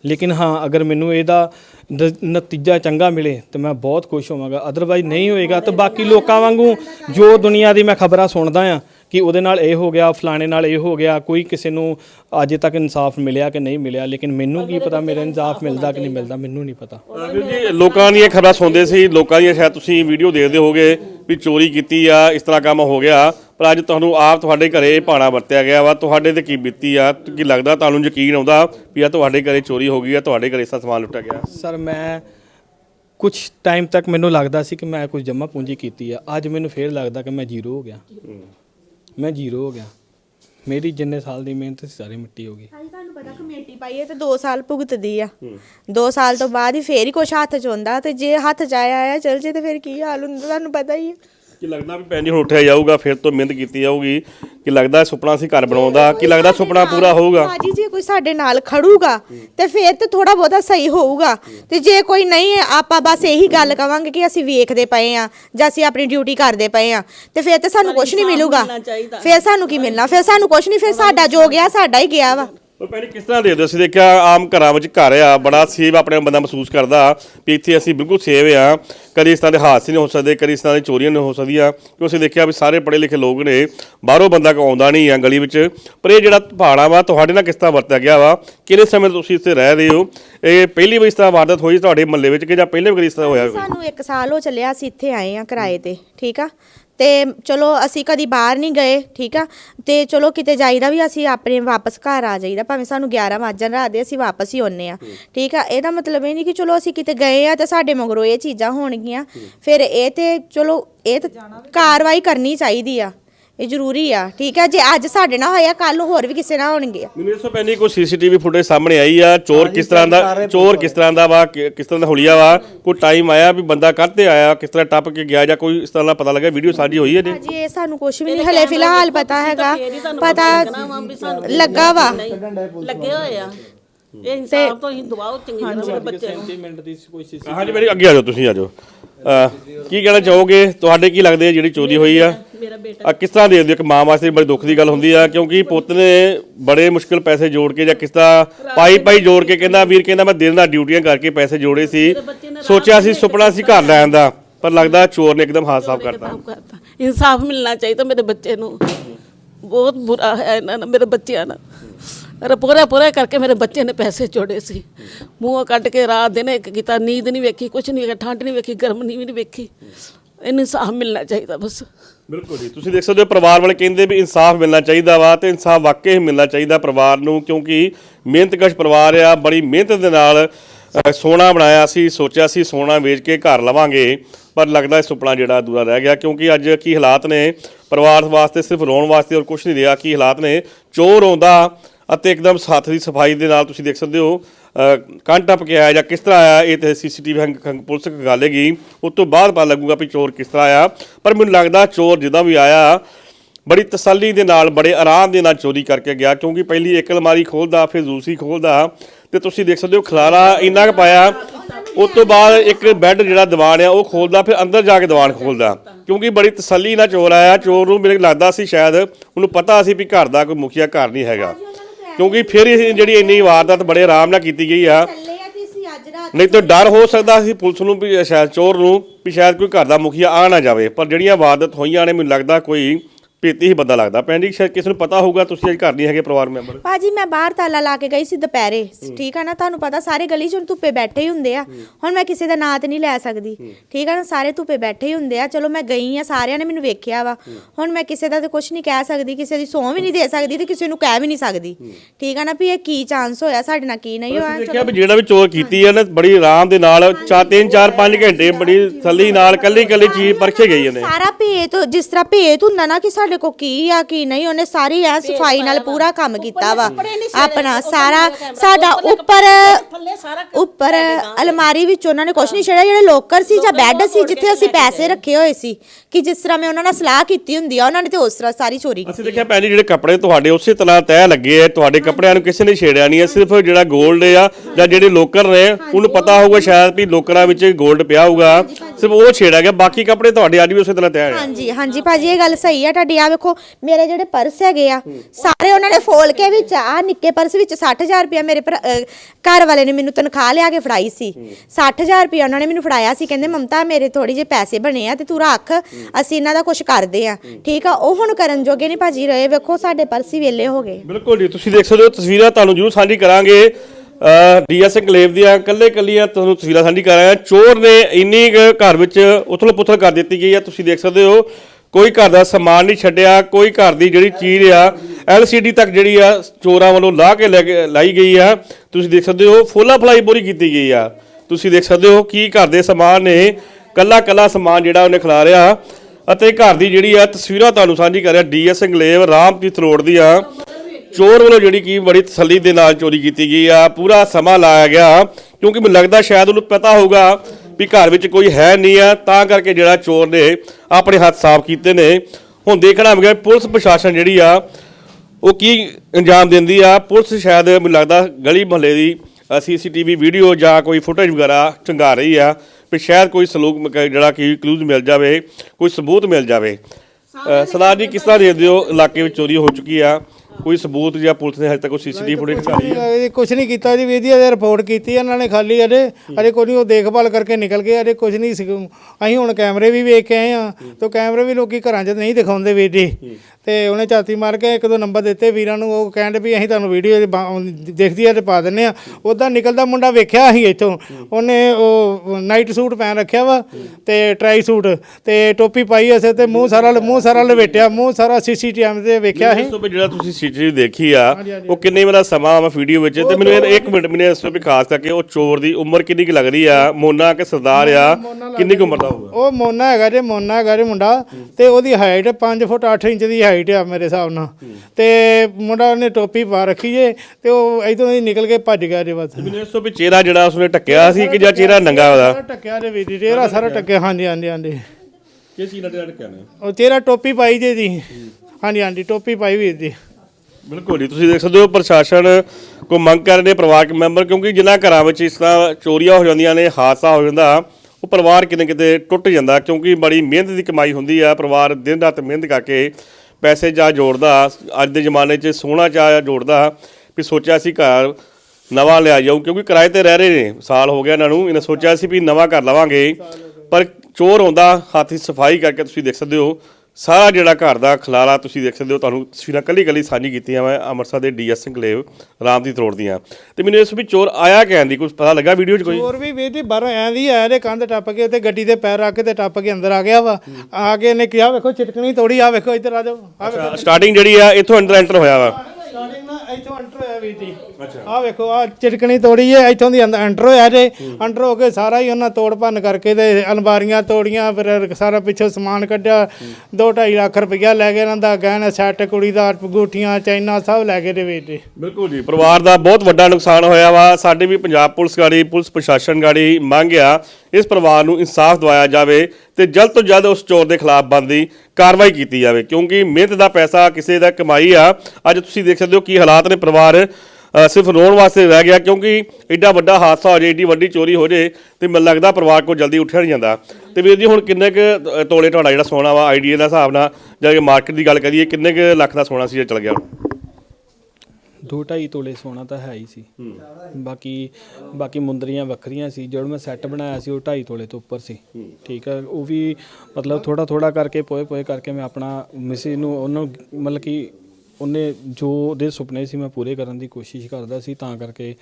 ਲੇਕਿਨ ਹਾਂ, ਅਗਰ ਮੈਨੂੰ ਇਹਦਾ ਨ- ਨਤੀਜਾ ਚੰਗਾ ਮਿਲੇ ਤਾਂ ਮੈਂ ਬਹੁਤ ਖੁਸ਼ ਹੋਵਾਂਗਾ। ਅਦਰਵਾਈਜ਼ ਨਹੀਂ ਹੋਏਗਾ ਤਾਂ ਬਾਕੀ ਲੋਕਾਂ ਵਾਂਗੂ ਜੋ ਦੁਨੀਆ ਦੀ ਮੈਂ ਖਬਰਾਂ ਸੁਣਦਾ ਆ ਕਿ ਉਹਦੇ ਨਾਲ ਇਹ ਹੋ ਗਿਆ ਫਲਾਣੇ ਨਾਲ ਇਹ ਹੋ ਗਿਆ ਕੋਈ ਕਿਸੇ ਨੂੰ ਅਜੇ ਤੱਕ ਇਨਸਾਫ ਮਿਲਿਆ ਕਿ ਨਹੀਂ ਮਿਲਿਆ ਲੇਕਿਨ ਮੈਨੂੰ ਕੀ ਪਤਾ ਮੇਰਾ ਇਨਸਾਫ ਮਿਲਦਾ ਕਿ ਨਹੀਂ ਮਿਲਦਾ ਮੈਨੂੰ ਨਹੀਂ ਪਤਾ। ਵੀਰ ਜੀ ਲੋਕਾਂ ਦੀਆਂ ਖਬਰਾਂ ਸੁਣਦੇ ਸੀ ਲੋਕਾਂ ਦੀਆਂ ਸ਼ਾਇਦ ਤੁਸੀਂ ਵੀਡੀਓ ਦੇਖਦੇ ਹੋਗੇ ਵੀ ਚੋਰੀ ਕੀਤੀ ਆ ਇਸ ਤਰ੍ਹਾਂ ਕੰਮ ਹੋ ਗਿਆ ਪਰ ਅੱਜ ਤੁਹਾਨੂੰ ਆਪ ਤੁਹਾਡੇ ਘਰੇ ਭਾਣਾ ਵਰਤਿਆ ਗਿਆ ਵਾ ਤੁਹਾਡੇ ਤੇ ਕੀ ਬੀਤੀ ਆ ਕੀ ਲੱਗਦਾ ਤੁਹਾਨੂੰ ਯਕੀਨ ਆਉਂਦਾ ਵੀ ਆ ਤੁਹਾਡੇ ਘਰੇ ਚੋਰੀ ਹੋ ਗਈ ਆ ਤੁਹਾਡੇ ਘਰੇ ਇਸ ਤਰ੍ਹਾਂ ਸਮਾਨ ਲੁੱਟਿਆ ਗਿਆ? ਸਰ ਮੈਂ ਕੁਝ ਟਾਈਮ ਤੱਕ ਮੈਨੂੰ ਲੱਗਦਾ ਸੀ ਕਿ ਮੈਂ ਕੁਝ ਜਮ੍ਹਾਂ ਪੂੰਜੀ ਕੀਤੀ ਆ ਅੱਜ ਮੈਨੂੰ ਫੇਰ ਲੱਗਦਾ ਕਿ ਮੈਂ ਜ਼ੀਰੋ ਹੋ ਗਿਆ। ਮੈਂ ਜ਼ੀਰੋ ਹੋ ਗਿਆ। ਮੇਰੀ ਜਿੰਨੇ ਸਾਲ ਦੀ ਮਿਹਨਤ ਸੀ ਸਾਰੀ ਮਿੱਟੀ ਹੋ ਗਈ। ਹਾਂਜੀ ਤੁਹਾਨੂੰ ਪਤਾ ਕਮੇਟੀ ਪਾਈਏ ਤੇ 2 ਸਾਲ ਭੁਗਤਦੀ ਆ। 2 ਸਾਲ ਤੋਂ ਬਾਅਦ ਹੀ ਫੇਰ ਹੀ ਕੁਛ ਹੱਥ ਚ ਹੁੰਦਾ ਤੇ ਜੇ ਹੱਥ ਚ ਆਇਆ ਆਇਆ ਚਲ ਜੇ ਤੇ ਫਿਰ ਕੀ ਹਾਲ ਹੁੰਦਾ ਤੁਹਾਨੂੰ ਪਤਾ ਹੀ ਹੈ। ਕੀ ਲੱਗਦਾ ਵੀ ਭੈਣ ਜੀ ਹੁਣ ਉੱਠਿਆ ਜਾਊਗਾ ਫਿਰ ਤੋਂ ਮਿਹਨਤ ਕੀਤੀ ਜਾਊਗੀ। ਕਿ ਲੱਗਦਾ ਸੁਪਨਾ ਸੀ ਘਰ ਬਣਾਉਂਦਾ ਕੀ ਲੱਗਦਾ ਸੁਪਨਾ ਪੂਰਾ ਹੋਊਗਾ? ਬਾਜੀ ਜੇ ਕੋਈ ਸਾਡੇ ਨਾਲ ਖੜੂਗਾ ਤੇ ਫੇਰ ਤੇ ਥੋੜਾ ਬਹੁਤਾ ਸਹੀ ਹੋਊਗਾ। ਤੇ ਜੇ ਕੋਈ ਨਹੀਂ ਹੈ ਆਪਾਂ ਬਸ ਇਹੀ ਗੱਲ ਕਵਾਂਗੇ ਕਿ ਅਸੀਂ ਵੇਖਦੇ ਪਏ ਆ ਜਾਂ ਅਸੀਂ ਆਪਣੀ ਡਿਊਟੀ ਕਰਦੇ ਪਏ ਆ ਤੇ ਫੇਰ ਤੇ ਸਾਨੂੰ ਕੁਝ ਨਹੀਂ ਮਿਲੂਗਾ। ਫੇਰ ਸਾਨੂੰ ਕੀ ਮਿਲਣਾ? ਫੇਰ ਸਾਨੂੰ ਕੁਝ ਨਹੀਂ ਫੇਰ ਸਾਡਾ ਜੋ ਗਿਆ ਸਾਡਾ ਹੀ ਗਿਆ ਵਾ। ਉਹ ਪਹਿਲੇ ਕਿਸ ਤਰ੍ਹਾਂ ਦੇ ਦਿਓ ਅਸੀਂ ਦੇਖਿਆ ਆਮ ਘਰਾਂ ਵਿੱਚ ਘਰ ਆ, ਬੜਾ ਸੇਵ ਆਪਣੇ ਬੰਦਾ ਮਹਿਸੂਸ ਕਰਦਾ ਵੀ ਇੱਥੇ ਅਸੀਂ ਬਿਲਕੁਲ ਸੇਵ ਆ। ਕਦੀ ਇਸ ਤਰ੍ਹਾਂ ਦੇ ਹਾਦਸੇ ਨਹੀਂ ਹੋ ਸਕਦੇ, ਕਦੀ ਇਸ ਤਰ੍ਹਾਂ ਦੀ ਚੋਰੀਆਂ ਨਹੀਂ ਹੋ ਸਕਦੀਆਂ। ਕਿਉਂਕਿ ਅਸੀਂ ਦੇਖਿਆ ਵੀ ਸਾਰੇ ਪੜ੍ਹੇ ਲਿਖੇ ਲੋਕ ਨੇ, ਬਾਹਰੋਂ ਬੰਦਾ ਕੋ ਆਉਂਦਾ ਨਹੀਂ ਆ ਗਲੀ ਵਿੱਚ। ਪਰ ਇਹ ਜਿਹੜਾ ਪਹਾੜਾ ਵਾ, ਤੁਹਾਡੇ ਨਾਲ ਕਿਸ ਤਰ੍ਹਾਂ ਵਰਤਿਆ ਗਿਆ ਵਾ? ਕਿਹੜੇ ਸਮੇਂ ਤੁਸੀਂ ਇੱਥੇ ਰਹਿ ਰਹੇ ਹੋ? ਇਹ ਪਹਿਲੀ ਵਾਰ ਇਸ ਤਰ੍ਹਾਂ ਵਾਰਦਾਤ ਹੋਈ ਤੁਹਾਡੇ ਮਹੱਲੇ ਵਿੱਚ ਕਿ ਜਾਂ ਪਹਿਲੇ ਵਾਰ ਇਸ ਤਰ੍ਹਾਂ ਹੋਇਆ ਕੋਈ? ਸਾਨੂੰ 1 ਸਾਲ ਹੋ ਚੱਲਿਆ ਅਸੀਂ ਇੱਥੇ ਆਏ ਆ ਕਿਰਾਏ ਤੇ, ਠੀਕ ਆ? ਤੇ ਚਲੋ ਅਸੀਂ ਕਦੀ ਬਾਹਰ ਨਹੀਂ ਗਏ ਠੀਕ ਆ? ਤੇ ਚਲੋ ਕਿਤੇ ਜਾਈਦਾ ਵੀ ਅਸੀਂ ਆਪਣੇ ਵਾਪਸ ਘਰ ਆ ਜਾਈਦਾ ਭਾਵੇਂ ਸਾਨੂੰ 11 ਵਜਣ ਰਾਤ ਦੇ ਅਸੀਂ ਵਾਪਸ ਹੀ ਆਉਨੇ ਆ ਠੀਕ ਆ? ਇਹਦਾ ਮਤਲਬ ਇਹ ਨਹੀਂ ਕਿ ਚਲੋ ਅਸੀਂ ਕਿਤੇ ਗਏ ਆ ਤੇ ਸਾਡੇ ਮਗਰੋਂ ਇਹ ਚੀਜ਼ਾਂ ਹੋਣਗੀਆਂ ਫਿਰ ਇਹ ਤੇ ਚਲੋ ਇਹ ਤੇ ਕਾਰਵਾਈ ਕਰਨੀ ਚਾਹੀਦੀ ਆ। ਇਹ ਜ਼ਰੂਰੀ ਆ ਠੀਕ ਆ? ਜੇ ਅੱਜ ਸਾਡੇ ਨਾਲ ਹੋਇਆ ਕੱਲ ਹੋਰ ਵੀ ਕਿਸੇ ਨਾਲ ਹੋਣਗੇ। ਮੈਨੂੰ ਇਸ ਤੋਂ ਪਹਿਲਾਂ ਕੋਈ ਸੀਸੀਟੀਵੀ ਫੁਟੇਜ ਸਾਹਮਣੇ ਆਈ ਆ? ਚੋਰ ਕਿਸ ਤਰ੍ਹਾਂ ਦਾ ਚੋਰ ਕਿਸ ਤਰ੍ਹਾਂ ਦਾ ਵਾ ਕਿ- ਕਿਸ ਤਰ੍ਹਾਂ ਦਾ ਹੁਲੀਆ ਵਾ? ਕੋਈ ਟਾਈਮ ਆਇਆ ਵੀ ਬੰਦਾ ਕੱਤੇ ਆਇਆ ਕਿਸ ਤਰ੍ਹਾਂ ਟੱਪ ਕੇ ਗਿਆ ਜਾਂ ਕੋਈ ਇਸ ਤਰ੍ਹਾਂ ਦਾ ਪਤਾ ਲੱਗਾ ਵੀਡੀਓ ਸਾਂਝੀ ਹੋਈ ਹੈ ਜੀ? ਜੀ ਇਹ ਸਾਨੂੰ ਕੁਝ ਵੀ ਨਹੀਂ ਹਲੇ ਫਿਲਹਾਲ ਪਤਾ ਹੈਗਾ। ਪਤਾ ਲੱਗਾ ਵਾ। ਲੱਗੇ ਹੋਏ ਆ। ਇਹ ਹਿਸਾਬ ਤੋਂ ਹੀ ਦਵਾਓ ਚੰਗੀ ਤਰ੍ਹਾਂ ਬੱਚੇ ਨੂੰ। ਹਾਂਜੀ ਮੇਰੀ ਅੱਗੇ ਆ ਜਾਓ ਤੁਸੀਂ ਆ ਜਾਓ। ਅਹ, ਕੀ ਕਹਿਣਾ ਚਾਹੋਗੇ? ਤੁਹਾਡੇ ਕੀ ਲੱਗਦੇ ਆ ਜਿਹੜੀ ਚੋਰੀ ਹੋਈ ਆ? ਮੇਰਾ ਬੇਟਾ। ਆ ਕਿਸ ਤਰ੍ਹਾਂ ਦੇਖਦੇ ਹੋ ਇੱਕ ਮਾਂ ਵਾਸਤੇ ਬੜੀ ਦੁੱਖ ਦੀ ਗੱਲ ਹੁੰਦੀ ਆ? ਕਿਉਂਕਿ ਪੁੱਤ ਨੇ ਬੜੇ ਮੁਸ਼ਕਲ ਪੈਸੇ ਜੋੜ ਕੇ ਜਾਂ ਕਿਸ ਤਰ੍ਹਾਂ ਪਾਈ ਪਾਈ ਜੋੜ ਕੇ ਕਹਿੰਦਾ ਵੀਰ ਕਹਿੰਦਾ ਮੈਂ ਦਿਨ ਦਾ ਡਿਊਟੀਆਂ ਕਰਕੇ ਪੈਸੇ ਜੋੜੇ ਸੀ। ਸੋਚਿਆ ਸੀ ਸੁਪਨਾ ਸੀ ਘਰ ਲੈਣ ਦਾ ਪਰ ਲੱਗਦਾ ਚੋਰ ਨੇ ਇੱਕਦਮ ਹਾਥ ਸਾਫ਼ ਕਰਤਾ। ਕੰਮ ਕਰਤਾ। ਇਨਸਾਫ ਮਿਲਣਾ ਚਾਹੀਦਾ ਮੇਰੇ ਬੱਚੇ ਨੂੰ। ਬਹੁਤ ਬੁਰਾ ਹੈ ਇਹਨਾਂ ਨਾਲ ਮੇਰੇ ਬੱਚਿਆਂ ਨਾਲ। ਅਰੇ ਪੂਰਾ ਪੂਰਾ ਕਰਕੇ ਮੇਰੇ ਬੱਚੇ ਨੇ ਪੈਸੇ ਜੋੜੇ ਸੀ। ਮੂੰਹੋਂ ਕੱਢ ਕੇ ਰਾਤ ਦਿਨ ਕੀਤਾ ਨੀਂਦ ਨਹੀਂ ਵੇਖੀ ਕੁਛ ਨਹੀਂ ਵੇਖਿਆ ਠੰਡ ਨਹੀਂ ਵੇਖੀ ਗਰਮ ਨਹੀਂ ਵੀ ਨਹੀਂ ਵੇਖੀ। ਇਹਨੂੰ ਇਨਸਾਫ ਮਿਲਣਾ ਚਾਹੀਦਾ ਬਸ। ਬਿਲਕੁਲ ਜੀ। ਤੁਸੀਂ ਦੇਖ ਸਕਦੇ ਹੋ ਪਰਿਵਾਰ ਵਾਲੇ ਕਹਿੰਦੇ ਵੀ ਇਨਸਾਫ ਮਿਲਣਾ ਚਾਹੀਦਾ ਵਾ ਤੇ ਇਨਸਾਫ ਵਾਕਈ ਹੀ ਮਿਲਣਾ ਚਾਹੀਦਾ ਪਰਿਵਾਰ ਨੂੰ ਕਿਉਂਕਿ ਮਿਹਨਤਕਸ਼ ਪਰਿਵਾਰ ਆ ਬੜੀ ਮਿਹਨਤ ਦੇ ਨਾਲ ਅ, ਸੋਨਾ ਬਣਾਇਆ ਸੀ ਸੋਚਿਆ ਸੀ ਸੋਨਾ ਵੇਚ ਕੇ ਘਰ ਲਵਾਂਗੇ ਪਰ ਲੱਗਦਾ ਇਹ ਸੁਪਨਾ ਜਿਹੜਾ ਅਧੂਰਾ ਰਹਿ ਗਿਆ ਕਿਉਂਕਿ ਅੱਜ ਕੀ ਹਾਲਾਤ ਨੇ? ਪਰਿਵਾਰ ਵਾਸਤੇ ਸਿਰਫ ਰੋਣ ਵਾਸਤੇ ਔਰ ਕੁਝ ਨਹੀਂ ਰਿਹਾ। ਕੀ ਹਾਲਾਤ ਨੇ? ਚੋਰ ਆਉਂਦਾ ਅਤੇ ਇੱਕਦਮ ਸਾਥ ਦੀ ਸਫ਼ਾਈ ਦੇ ਨਾਲ ਤੁਸੀਂ ਦੇਖ ਸਕਦੇ ਹੋ ਕੰਨ ਟੱਪ ਕੇ ਆਇਆ ਜਾਂ ਕਿਸ ਤਰ੍ਹਾਂ ਆਇਆ, ਇਹ ਤੇ ਸੀਸੀਟੀਵੀ ਹੰਗ ਹੰਗ ਪੁਲਿਸ ਗਾਲੇਗੀ ਉਸ ਤੋਂ ਬਾਅਦ ਪਤਾ ਲੱਗੂਗਾ ਵੀ ਚੋਰ ਕਿਸ ਤਰ੍ਹਾਂ ਆਇਆ। ਪਰ ਮੈਨੂੰ ਲੱਗਦਾ ਚੋਰ ਜਿੱਦਾਂ ਵੀ ਆਇਆ, ਬੜੀ ਤਸੱਲੀ ਦੇ ਨਾਲ, ਬੜੇ ਆਰਾਮ ਦੇ ਨਾਲ ਚੋਰੀ ਕਰਕੇ ਗਿਆ, ਕਿਉਂਕਿ ਪਹਿਲੀ ਇੱਕ ਅਲਮਾਰੀ ਖੋਲਦਾ, ਫਿਰ ਦੂਸਰੀ ਖੋਲਦਾ। ਤੇ ਤੁਸੀਂ ਦੇਖ ਸਕਦੇ ਹੋ ਖਲਾਰਾ ਇੰਨਾ ਕੁ ਪਾਇਆ। ਉਸ ਤੋਂ ਬਾਅਦ ਇੱਕ ਬੈੱਡ ਜਿਹੜਾ ਦੀਵਾਨ ਆ, ਉਹ ਖੋਲਦਾ, ਫਿਰ ਅੰਦਰ ਜਾ ਕੇ ਦੀਵਾਨ ਖੋਲਦਾ। ਕਿਉਂਕਿ ਬੜੀ ਤਸੱਲੀ ਨਾਲ ਚੋਰ ਆਇਆ। ਚੋਰ ਨੂੰ ਮੈਨੂੰ ਲੱਗਦਾ ਸੀ ਸ਼ਾਇਦ, ਉਹਨੂੰ ਪਤਾ ਸੀ ਵੀ ਘਰ ਦਾ ਕੋਈ ਮੁਖੀਆ ਘਰ ਨਹੀਂ ਹੈਗਾ। ਕਿਉਂਕਿ ਫਿਰ ਇਹ ਜਿਹੜੀ ਇੰਨੀ ਵਾਰਦਾਤ ਬੜੇ ਆਰਾਮ ਨਾਲ ਕੀਤੀ ਗਈ ਆ। ਚੱਲੇ ਆ ਤੇ ਅਸੀਂ ਅੱਜ ਰਾਤ ਨਹੀਂ ਤਾਂ ਡਰ ਹੋ ਸਕਦਾ ਸੀ ਪੁਲਿਸ ਨੂੰ ਵੀ ਸ਼ਾਇਦ ਚੋਰ ਨੂੰ ਵੀ ਸ਼ਾਇਦ ਕੋਈ ਘਰ ਦਾ ਮੁਖੀਆ ਆ ਨਾ ਜਾਵੇ ਪਰ ਜਿਹੜੀਆਂ ਵਾਰਦਾਤ ਹੋਈਆਂ ਨੇ ਮੈਨੂੰ ਲੱਗਦਾ ਕੋਈ ਪੀਤੀ ਹੀ ਬੰਦਾ ਲੱਗਦਾ। ਜੀ ਸ਼ਾਇਦ ਕਿਸੇ ਨੂੰ ਪਤਾ ਹੋਊਗਾ ਤੁਸੀਂ ਅੱਜ ਘਰ ਨਹੀਂ ਹੈਗੇ ਪਰਿਵਾਰ ਮੈਂਬਰ। ਭਾਜੀ ਮੈਂ ਬਾਹਰ ਤਾਲਾ ਲਾ ਕੇ ਗਈ ਸੀ ਦੁਪਹਿਰੇ। ਠੀਕ ਆ ਨਾ ਤੁਹਾਨੂੰ ਪਤਾ ਸਾਰੇ ਗਲੀ 'ਚ ਹੁਣ ਧੁੱਪੇ ਬੈਠੇ ਹੀ ਹੁੰਦੇ ਆ। ਹੁਣ ਮੈਂ ਕਿਸੇ ਦਾ ਨਾਂ ਤੇ ਨਹੀਂ ਲੈ ਸਕਦੀ। ਠੀਕ ਆ ਨਾ ਸਾਰੇ ਧੁੱਪੇ ਬੈਠੇ ਹੀ ਹੁੰਦੇ ਆ। ਚਲੋ ਮੈਂ ਗਈ ਆ ਸਾਰਿਆਂ ਨੇ ਮੈਨੂੰ ਵੇਖਿਆ ਵਾ। ਹੁਣ ਮੈਂ ਕਿਸੇ ਦਾ ਤੇ ਕੁਝ ਨਹੀਂ ਕਹਿ ਸਕਦੀ ਕਿਸੇ ਦੀ ਸੌਂ ਵੀ ਨਹੀਂ ਦੇ ਸਕਦੀ ਤੇ ਕਿਸੇ ਨੂੰ ਕਹਿ ਵੀ ਨਹੀਂ ਸਕਦੀ। ਠੀਕ ਆ ਨਾ ਵੀ ਇਹ ਕੀ ਚਾਂਸ ਹੋਇਆ ਸਾਡੇ ਨਾਲ ਕੀ ਨਹੀਂ ਹੋਇਆ ਦੇਖਿਆ ਵੀ ਜਿਹੜਾ ਵੀ ਚੋਰ ਕੀਤੀ ਹੈ ਨਾ ਬੜੀ ਆਰਾਮ ਦੇ ਨਾਲ ਚਾ 3 4 5 ਘੰਟੇ ਬੜੀ ਤਸੱਲੀ ਨਾਲ ਕੱਲੀ ਕੱਲੀ ਚੀਜ਼ ਪਰਖੇ ਗਈ ਉਹਨੇ। ਸਾਰਾ ਭੇਤ ਜਿਸ ਤਰ੍ਹਾਂ ਭੇਤ ਹੁੰਦਾ ਨਾ ਕਿ ਸਾਡੇ ਸਾਡੇ ਕੋ ਕੀ ਆ ਕੀ ਨਹੀਂ ਉਹਨੇ ਸਾਰੀ ਐ ਸਫ਼ਾਈ ਨਾਲ ਪੂਰਾ ਕੰਮ ਕੀਤਾ ਵਾ। ਆਪਣਾ ਸਾਰਾ ਸਾਡਾ ਉੱਪਰ ਉੱਪਰ ਅਲਮਾਰੀ ਵਿੱਚ ਉਹਨਾਂ ਨੇ ਕੁਝ ਨਹੀਂ ਛੜਿਆ ਜਿਹੜੇ ਲੋਕਰ ਸੀ ਜਾਂ ਬੈੱਡ ਸੀ ਜਿੱਥੇ ਅਸੀਂ ਪੈਸੇ ਰੱਖੇ ਹੋਏ ਸੀ ਕਿ ਜਿਸ ਤਰ੍ਹਾਂ ਮੈਂ ਉਹਨਾਂ ਨਾਲ ਸਲਾਹ ਕੀਤੀ ਹੁੰਦੀ ਆ ਉਹਨਾਂ ਨੇ ਤੇ ਉਸ ਤਰ੍ਹਾਂ ਸਾਰੀ ਚੋਰੀ ਕੀਤੀ ਅਸੀਂ ਦੇਖਿਆ ਭੈਣ ਜੀ ਜਿਹੜੇ ਕੱਪੜੇ ਤੁਹਾਡੇ ਉਸੇ ਤਰ੍ਹਾਂ ਤੈਅ ਲੱਗੇ ਆ ਤੁਹਾਡੇ ਕੱਪੜਿਆਂ ਨੂੰ ਕਿਸੇ ਨੇ ਛੇੜਿਆ ਨਹੀਂ ਹੈ ਸਿਰਫ ਜਿਹੜਾ 골ਡ ਆ ਜਾਂ ਜਿਹੜੇ ਲੋਕਰ ਨੇ ਉਹਨੂੰ ਪਤਾ ਹੋਊਗਾ ਸ਼ਾਇਦ ਵੀ ਲੋਕਰਾਂ ਵਿੱਚ 골ਡ ਪਿਆ ਹੋਊਗਾ। ਸਿਰਫ ਉਹ ਛੇੜਿਆ ਗਿਆ ਬਾਕੀ ਕੱਪੜੇ ਤੁਹਾਡੇ ਅੱਜ ਵੀ ਉਸੇ ਤਰ੍ਹਾਂ ਤੈਅ ਆ। ਹਾਂਜੀ ਹਾਂਜੀ ਭਾਜੀ ਇਹ ਗੱਲ ਸਹੀ ਆ ਤੁਹਾਡੀ ਆ ਵੇਖੋ ਮੇਰੇ ਜਿਹੜੇ ਪਰਸ ਹੈਗੇ ਆ ਸਾਰੇ ਉਹਨਾਂ ਨੇ ਫੋਲ ਕੇ ਵਿੱਚ ਆ ਨਿੱਕੇ ਪਰਸ ਵਿੱਚ 60000 ਰੁਪਇਆ ਮੇਰੇ ਭਰਾ- ਅਹ ਘਰ ਵਾਲੇ ਨੇ ਮੈਨੂੰ ਤਨਖਾਹ ਲਿਆ ਕੇ ਫੜਾਈ ਸੀ। 60000 ਰੁਪਇਆ ਉਹਨਾਂ ਨੇ ਮੈਨੂੰ ਫੜਾਇਆ ਸੀ ਕਹਿੰਦੇ ਮਮਤਾ ਮੇਰੇ ਥੋੜੀ ਜਿਹੇ ਪੈਸੇ ਬਣੇ ਆ ਤੇ ਤੂੰ ਰੱਖ ਅਸੀਂ ਇਹਨਾਂ ਦਾ ਕੁਝ ਕਰਦੇ ਆ। ਠੀਕ ਆ ਉਹ ਹੁਣ ਕਰਨ ਜੋਗੇ ਨਹੀਂ ਭਾਜੀ ਰਹੇ ਵੇਖੋ ਸਾਡੇ ਪਰਸ ਹੀ ਵੇਲੇ ਹੋ ਗਏ। ਬਿਲਕੁਲ ਜੀ ਤੁਸੀਂ ਦੇਖ ਸਕਦੇ ਹੋ ਤਸਵੀਰਾਂ ਤੁਹਾਨੂੰ ਜਰੂਰ ਸਾਂਝੀ ਕਰਾਂਗੇ। ਡੀਐਸ ਕਲੇਵ ਦੀਆਂ ਕੱਲੇ ਕੱਲੀਆਂ ਤੁਹਾਨੂੰ ਤਸਵੀਰਾਂ ਸਾਂਝੀ ਕਰ ਰਹੇ ਹਾਂ ਚੋਰ ਨੇ ਇੰਨੀ ਕੁ ਘਰ ਵਿੱਚ ਉਥਲ ਪੁਥਲ ਕਰ ਦਿੱਤੀ ਗਈ ਹੈ ਤੁਸੀਂ ਦੇਖ ਸਕਦੇ ਹੋ। ਕੋਈ ਘਰ ਦਾ ਸਮਾਨ ਨਹੀਂ ਛੱਡਿਆ, ਕੋਈ ਘਰ ਦੀ ਜਿਹੜੀ ਚੀਜ਼ ਆ ਐਲਸੀਡੀ ਤੱਕ ਜਿਹੜੀ ਆ, ਚੋਰਾਂ ਵੱਲੋਂ ਲਾ ਕੇ ਲੈ ਕੇ ਲਾਈ ਗਈ ਆ। ਤੁਸੀਂ ਦੇਖ ਸਕਦੇ ਹੋ, ਫੋਲਾ ਫਲਾਈ ਪੂਰੀ ਕੀਤੀ ਗਈ ਆ। ਤੁਸੀਂ ਦੇਖ ਸਕਦੇ ਹੋ ਕੀ ਘਰ ਦੇ ਸਮਾਨ ਨੇ, ਕੱਲਾ ਕੱਲਾ ਸਮਾਨ ਜਿਹੜਾ ਉਹਨੇ ਖਿਲਾਰਿਆ ਅਤੇ ਘਰ ਦੀ ਜਿਹੜੀ ਆ, ਤਸਵੀਰਾਂ ਤੁਹਾਨੂੰ ਸਾਂਝੀ ਕਰ ਰਿਹਾ ਡੀਐਸ ਇੰਗਲੇਵ ਰਾਮਜੀਤ ਰੋਡ ਦੀਆਂ। ਚੋਰ ਵੱਲੋਂ ਜਿਹੜੀ ਕੀ ਬੜੀ ਤਸੱਲੀ ਦੇ ਨਾਲ ਚੋਰੀ ਕੀਤੀ ਗਈ ਆ। ਪੂਰਾ ਸਮਾਂ ਲਾਇਆ ਗਿਆ, ਕਿਉਂਕਿ ਮੈਨੂੰ ਲੱਗਦਾ ਸ਼ਾਇਦ ਉਹਨੂੰ ਪਤਾ ਹੋਊਗਾ ਵੀ ਘਰ ਵਿੱਚ ਕੋਈ ਹੈ ਨਹੀਂ ਆ ਤਾਂ ਕਰਕੇ ਜਿਹੜਾ ਚੋਰ ਨੇ ਆਪਣੇ ਹੱਥ ਸਾਫ਼ ਕੀਤੇ ਨੇ। ਹੁਣ ਦੇਖਣਾ ਹੋਵੇਗਾ ਪੁਲਿਸ ਪ੍ਰਸ਼ਾਸਨ ਜਿਹੜੀ ਆ ਉਹ ਕੀ ਅੰਜਾਮ ਦਿੰਦੀ ਆ। ਪੁਲਿਸ ਸ਼ਾਇਦ ਮੈਨੂੰ ਲੱਗਦਾ ਗਲੀ ਮੁਹੱਲੇ ਦੀ ਸੀਸੀਟੀਵੀ ਵੀਡੀਓ ਜਾਂ ਕੋਈ ਫੁਟੇਜ ਵਗੈਰਾ ਚੰਗਾ ਰਹੀ ਆ ਵੀ ਸ਼ਾਇਦ ਕੋਈ ਸਲੂਕ ਜਿਹੜਾ ਕਿ ਕਲੂਜ਼ ਮਿਲ ਜਾਵੇ ਕੋਈ ਸਬੂਤ ਮਿਲ ਜਾਵੇ। ਸਰਦਾਰ ਜੀ ਕਿਸ ਤਰ੍ਹਾਂ ਦੇਖਦੇ ਹੋ ਇਲਾਕੇ ਵਿੱਚ ਚੋਰੀ ਹੋ ਚੁੱਕੀ ਆ? ਕੋਈ ਸਬੂਤ ਜਾਂ ਪੁਲਿਸ ਨੇ ਹਜੇ ਤੱਕ ਕੋਈ ਸੀਸੀਟੀਵੀ ਫੁਟੇਜ ਦਿਖਾਈ ਆ ਇਹ ਕੁਝ ਨਹੀਂ ਕੀਤਾ ਜੀ। ਵੀਦੀ ਅਜੇ ਰਿਪੋਰਟ ਕੀਤੀ ਇਹਨਾਂ ਨੇ ਖਾਲੀ ਅਜੇ ਅਜੇ ਕੋਈ ਨਹੀਂ ਉਹ ਦੇਖਭਾਲ ਕਰਕੇ ਨਿਕਲ ਗਏ ਅਜੇ ਕੁਝ ਨਹੀਂ ਸੀ ਅਸੀਂ ਹੁਣ ਕੈਮਰੇ ਵੀ ਵੇਖ ਕੇ ਆਏ ਆ ਤੇ ਕੈਮਰੇ ਵੀ ਲੋਕੀ ਘਰਾਂ 'ਚ ਨਹੀਂ ਦਿਖਾਉਂਦੇ ਵੀਰ ਜੀ। ਤੇ ਉਹਨੇ ਝਾਤੀ ਮਾਰ ਕੇ ਇੱਕ ਦੋ ਨੰਬਰ ਦਿੱਤੇ ਵੀਰਾਂ ਨੂੰ ਉਹ ਕਹਿੰਦੇ ਵੀ ਅਸੀਂ ਤੁਹਾਨੂੰ ਵੀਡੀਓ ਦੇਖਦੀ ਆ ਤੇ ਪਾ ਦਿੰਨੇ ਆ ਉਹਦਾ ਨਿਕਲਦਾ ਮੁੰਡਾ ਵੇਖਿਆ ਅਸੀਂ ਇੱਥੋਂ। ਉਹਨੇ ਉਹ ਨਾਈਟ ਸੂਟ ਪਹਿਨ ਰੱਖਿਆ ਵਾ ਤੇ ਟਰਾਈ ਸੂਟ ਤੇ ਟੋਪੀ ਪਾਈ ਅਸੇ ਤੇ ਮੂੰਹ ਸਾਰਾ ਮੂੰਹ ਸਾਰਾ ਲਵੇਟਿਆ ਮੂੰਹ ਸਾਰਾ ਸੀਸੀਟੀਐਮ ਤੇ ਵੇਖਿਆ ਅਸੀਂ। ਜਿਹੜਾ ਤੁਸੀਂ ਸੀਸੀਟੀਵੀ ਦੇਖੀ ਆ ਉਹ ਕਿੰਨੇ ਮੇਰਾ ਸਮਾਂ ਆ ਵੀਡੀਓ ਵਿੱਚ ਤੇ ਮੈਨੂੰ ਇੱਕ ਮਿੰਟ ਮੈਨੂੰ ਇਸ ਤੋਂ ਵੀ ਖਾਸ ਕਰਕੇ ਉਹ ਚੋਰ ਦੀ ਉਮਰ ਕਿੰਨੀ ਕੁ ਲੱਗ ਰਹੀ ਆ? ਮੋਨਾ ਕਿ ਸਰਦਾਰ ਆ? ਕਿੰਨੀ ਕੁ ਉਮਰ ਦਾ ਹੋਊਗਾ? ਉਹ ਮੋਨਾ ਹੈਗਾ ਜੇ ਮੋਨਾ ਹੈਗਾ ਜੇ ਮੁੰਡਾ ਤੇ ਉਹਦੀ ਹਾਈਟ 5 ਫੁੱਟ 8 ਇੰਚ ਦੀ ਹਾਈਟ ਆ ਮੇਰੇ ਹਿਸਾਬ ਨਾਲ। ਤੇ ਮੁੰਡਾ ਉਹਨੇ ਟੋਪੀ ਪਾ ਰੱਖੀ ਜੇ ਤੇ ਉਹ ਇਧਰੋਂ ਹੀ ਨਿਕਲ ਕੇ ਭੱਜ ਗਿਆ ਜੇ ਬਸ। ਮੈਨੂੰ ਇਸ ਤੋਂ ਵੀ ਚਿਹਰਾ ਜਿਹੜਾ ਉਸਨੇ ਟੱਕਿਆ ਸੀ ਕਿ ਜਾਂ ਚਿਹਰਾ ਨੰਗਾ ਉਹਦਾ? ਸਾਰਾ ਟੱਕਿਆ ਜੇ ਵੀਦੀ ਚਿਹਰਾ ਸਾਰਾ ਟੱਕਿਆ ਹਾਂਜੀ ਹਾਂਜੀ ਹਾਂਜੀ। ਕਿਸ ਚੀਜ਼ ਨਾਲ ਟੱਕਿਆ ਨੇ ਉਹ ਚਿਹਰਾ ਟੋਪੀ ਪਾਈ ਜੇ ਜੀ। ਹਾਂਜੀ ਹਾਂਜੀ ਟੋਪੀ ਪਾਈ ਵੀਰ ਜੀ। ਬਿਲਕੁਲ ਜੀ, ਤੁਸੀਂ ਦੇਖ ਸਕਦੇ ਹੋ ਪ੍ਰਸ਼ਾਸਨ ਕੋ ਮੰਗ ਕਰ ਰਹੇ ਨੇ ਪਰਿਵਾਰਕ ਮੈਂਬਰ, ਕਿਉਂਕਿ ਜਿਨ੍ਹਾਂ ਘਰਾਂ ਵਿੱਚ ਇਸ ਤਰ੍ਹਾਂ ਚੋਰੀਆਂ ਹੋ ਜਾਂਦੀਆਂ ਨੇ, ਹਾਦਸਾ ਹੋ ਜਾਂਦਾ, ਉਹ ਪਰਿਵਾਰ ਕਿਤੇ ਕਿਤੇ ਟੁੱਟ ਜਾਂਦਾ, ਕਿਉਂਕਿ ਬੜੀ ਮਿਹਨਤ ਦੀ ਕਮਾਈ ਹੁੰਦੀ ਆ, ਪਰਿਵਾਰ ਦਿਨ ਰਾਤ ਮਿਹਨਤ ਕਰਕੇ ਪੈਸੇ ਜਾ ਜੋੜਦਾ, ਅੱਜ ਦੇ ਜ਼ਮਾਨੇ 'ਚ ਸੋਨਾ ਚਾ ਜੋੜਦਾ, ਵੀ ਸੋਚਿਆ ਸੀ ਘਰ ਨਵਾਂ ਲਿਆ ਜਾਊ, ਕਿਉਂਕਿ ਕਿਰਾਏ ਤੇ ਰਹਿ ਰਹੇ ਨੇ, ਸਾਲ ਹੋ ਗਿਆ ਇਹਨਾਂ ਨੂੰ, ਇਹਨਾਂ ਸੋਚਿਆ ਸੀ ਵੀ ਨਵਾਂ ਘਰ ਲਵਾਂਗੇ, ਪਰ ਚੋਰ ਆਉਂਦਾ, ਹੱਥ ਦੀ ਸਫ਼ਾਈ ਕਰਕੇ ਤੁਸੀਂ ਦੇਖ ਸਕਦੇ ਹੋ ਸਾਰਾ ਜਿਹੜਾ ਘਰ ਦਾ ਖਲਾਰਾ ਤੁਸੀਂ ਦੇਖ ਸਕਦੇ ਹੋ ਤੁਹਾਨੂੰ ਤਸਵੀਰਾਂ ਕੱਲੀ ਕੱਲੀ ਸਾਂਝੀ ਕੀਤੀਆਂ ਮੈਂ ਅੰਮ੍ਰਿਤਸਰ ਦੇ ਡੀਐਸ ਸੰਕਲੇਵ ਰਾਮਦੀਤ ਰੋਡ ਦੀਆਂ। ਤੇ ਮੈਨੂੰ ਇਸ ਵੀ ਚੋਰ ਆਇਆ ਕਹਿੰਦੀ? ਕੁਝ ਪਤਾ ਲੱਗਾ ਵੀਡੀਓ 'ਚ ਕੋਈ? ਹੋਰ ਵੀ ਜੀ ਬਾਹਰੋਂ ਐਂ ਵੀ ਆਇਆ ਜੇ ਕੰਧ ਟੱਪ ਕੇ ਤੇ ਗੱਡੀ ਦੇ ਪੈਰ ਰੱਖ ਕੇ ਤੇ ਟੱਪ ਕੇ ਅੰਦਰ ਆ ਗਿਆ ਵਾ। ਆ ਕੇ ਇਹਨੇ ਕਿਹਾ ਵੇਖੋ ਚਿਟਕਣੀ ਤੋੜੀ ਆ ਵੇਖੋ ਇੱਧਰ ਆ ਜਾਓ ਆ ਵੇਖੋ। ਸਟਾਰਟਿੰਗ ਜਿਹੜੀ ਆ ਇੱਥੋਂ ਅੰਦਰ ਐਂਟਰ ਹੋਇਆ ਵਾ। ਸਟਾਰਟਿੰਗ ਨਾ ਇੱਥੋਂ ਐਂਟਰ ਹੋਇਆ ਵੀਰ ਜੀ। ਆ ਵੇਖੋ ਆ ਚਿਟਕਣੀ ਤੋੜੀ ਹੈ ਇੱਥੋਂ ਦੀ ਐਂਟਰ ਹੋਇਆ ਜੇ। ਐਂਟਰ ਹੋ ਕੇ ਸਾਰਾ ਹੀ ਉਹਨਾਂ ਤੋੜ ਭੰਨ ਕਰਕੇ ਤੇ ਅਲਮਾਰੀਆਂ ਤੋੜੀਆਂ ਫਿਰ ਸਾਰਾ ਪਿੱਛੋਂ ਸਮਾਨ ਕੱਢਿਆ। 2.5 ਲੱਖ ਰੁਪਈਆ ਲੈ ਗਏ ਇਹਨਾਂ ਦਾ ਗਹਿਣਾ ਸੈੱਟ ਕੁੜੀ ਦਾ ਅੰਗੂਠੀਆਂ ਚੈਨਾ ਸਭ ਲੈ ਗਏ ਦੇ ਵੀਰ ਜੀ। ਬਿਲਕੁਲ ਜੀ ਪਰਿਵਾਰ ਦਾ ਬਹੁਤ ਵੱਡਾ ਨੁਕਸਾਨ ਹੋਇਆ ਵਾ। ਸਾਡੇ ਵੀ ਪੰਜਾਬ ਪੁਲਿਸ ਗਾੜੀ ਪੁਲਿਸ ਪ੍ਰਸ਼ਾਸਨ ਗਾੜੀ ਮੰਗ ਆ ਇਸ ਪਰਿਵਾਰ ਨੂੰ ਇਨਸਾਫ ਦਿਵਾਇਆ ਜਾਵੇ ਤੇ ਜਲਦ ਤੋਂ ਜਲਦ ਉਸ ਚੋਰ ਦੇ ਖਿਲਾਫ ਬਣਦੀ ਕਾਰਵਾਈ ਕੀਤੀ ਜਾਵੇ। ਕਿਉਂਕਿ ਮਿਹਨਤ ਦਾ ਪੈਸਾ ਕਿਸੇ ਦਾ ਕਮਾਈ ਆ। ਅੱਜ ਤੁਸੀਂ ਦੇਖ ਸਕਦੇ ਹੋ ਕੀ ਹਾਲਾਤ ਨੇ ਪਰਿਵਾਰ ਸਿਰਫ ਰੋਣ ਵਾਸਤੇ ਰਹਿ ਗਿਆ ਕਿਉਂਕਿ ਐਡਾ ਵੱਡਾ ਹਾਦਸਾ ਹੋ ਜਾਏ ਏਡੀ ਵੱਡੀ ਚੋਰੀ ਹੋ ਜਾਏ ਤੇ ਮੈਨੂੰ ਲੱਗਦਾ ਪਰਿਵਾਰ ਕੋਲ ਜਲਦੀ ਉੱਠਿਆ ਨਹੀਂ ਜਾਂਦਾ। ਤੇ ਵੀਰ ਜੀ ਹੁਣ ਕਿੰਨੇ ਕੁ ਤੋਲੇ ਤੁਹਾਡਾ ਜਿਹੜਾ ਸੋਨਾ ਵਾ ਆਈਡੀਆ ਦਾ ਹਿਸਾਬ ਨਾਲ ਜਾਂ ਕਿ ਮਾਰਕੀਟ ਦੀ ਗੱਲ ਕਰੀਏ ਕਿੰਨੇ ਕੁ ਲੱਖ ਦਾ ਸੋਨਾ ਸੀ ਜੇ ਚਲ ਗਿਆ? ਦੋ ਢਾਈ ਤੋਲੇ ਸੋਨਾ ਤਾਂ ਹੈ ਹੀ ਸੀ। ਬਾਕੀ ਬਾਕੀ ਮੁੰਦਰੀਆਂ ਵੱਖਰੀਆਂ ਸੀ। ਜਿਹੜਾ ਮੈਂ ਸੈੱਟ ਬਣਾਇਆ ਸੀ ਉਹ ਢਾਈ ਤੋਲੇ ਤੋਂ ਉੱਪਰ ਸੀ। ਠੀਕ ਹੈ ਉਹ ਵੀ ਮਤਲਬ ਥੋੜਾ ਥੋੜਾ ਕਰਕੇ ਪੋਏ ਪੋਏ ਕਰਕੇ ਮੈਂ ਆਪਣਾ ਮਿਸਿਸ ਨੂੰ ਉਹਨੂੰ ਮਤਲਬ ਕਿ ਉਹਨੇ ਜੋ ਉਹਦੇ ਸੁਪਨੇ ਸੀ ਮੈਂ ਪੂਰੇ ਕਰਨ ਦੀ ਕੋਸ਼ਿਸ਼ ਕਰਦਾ ਸੀ ਤਾਂ ਕਰਕੇ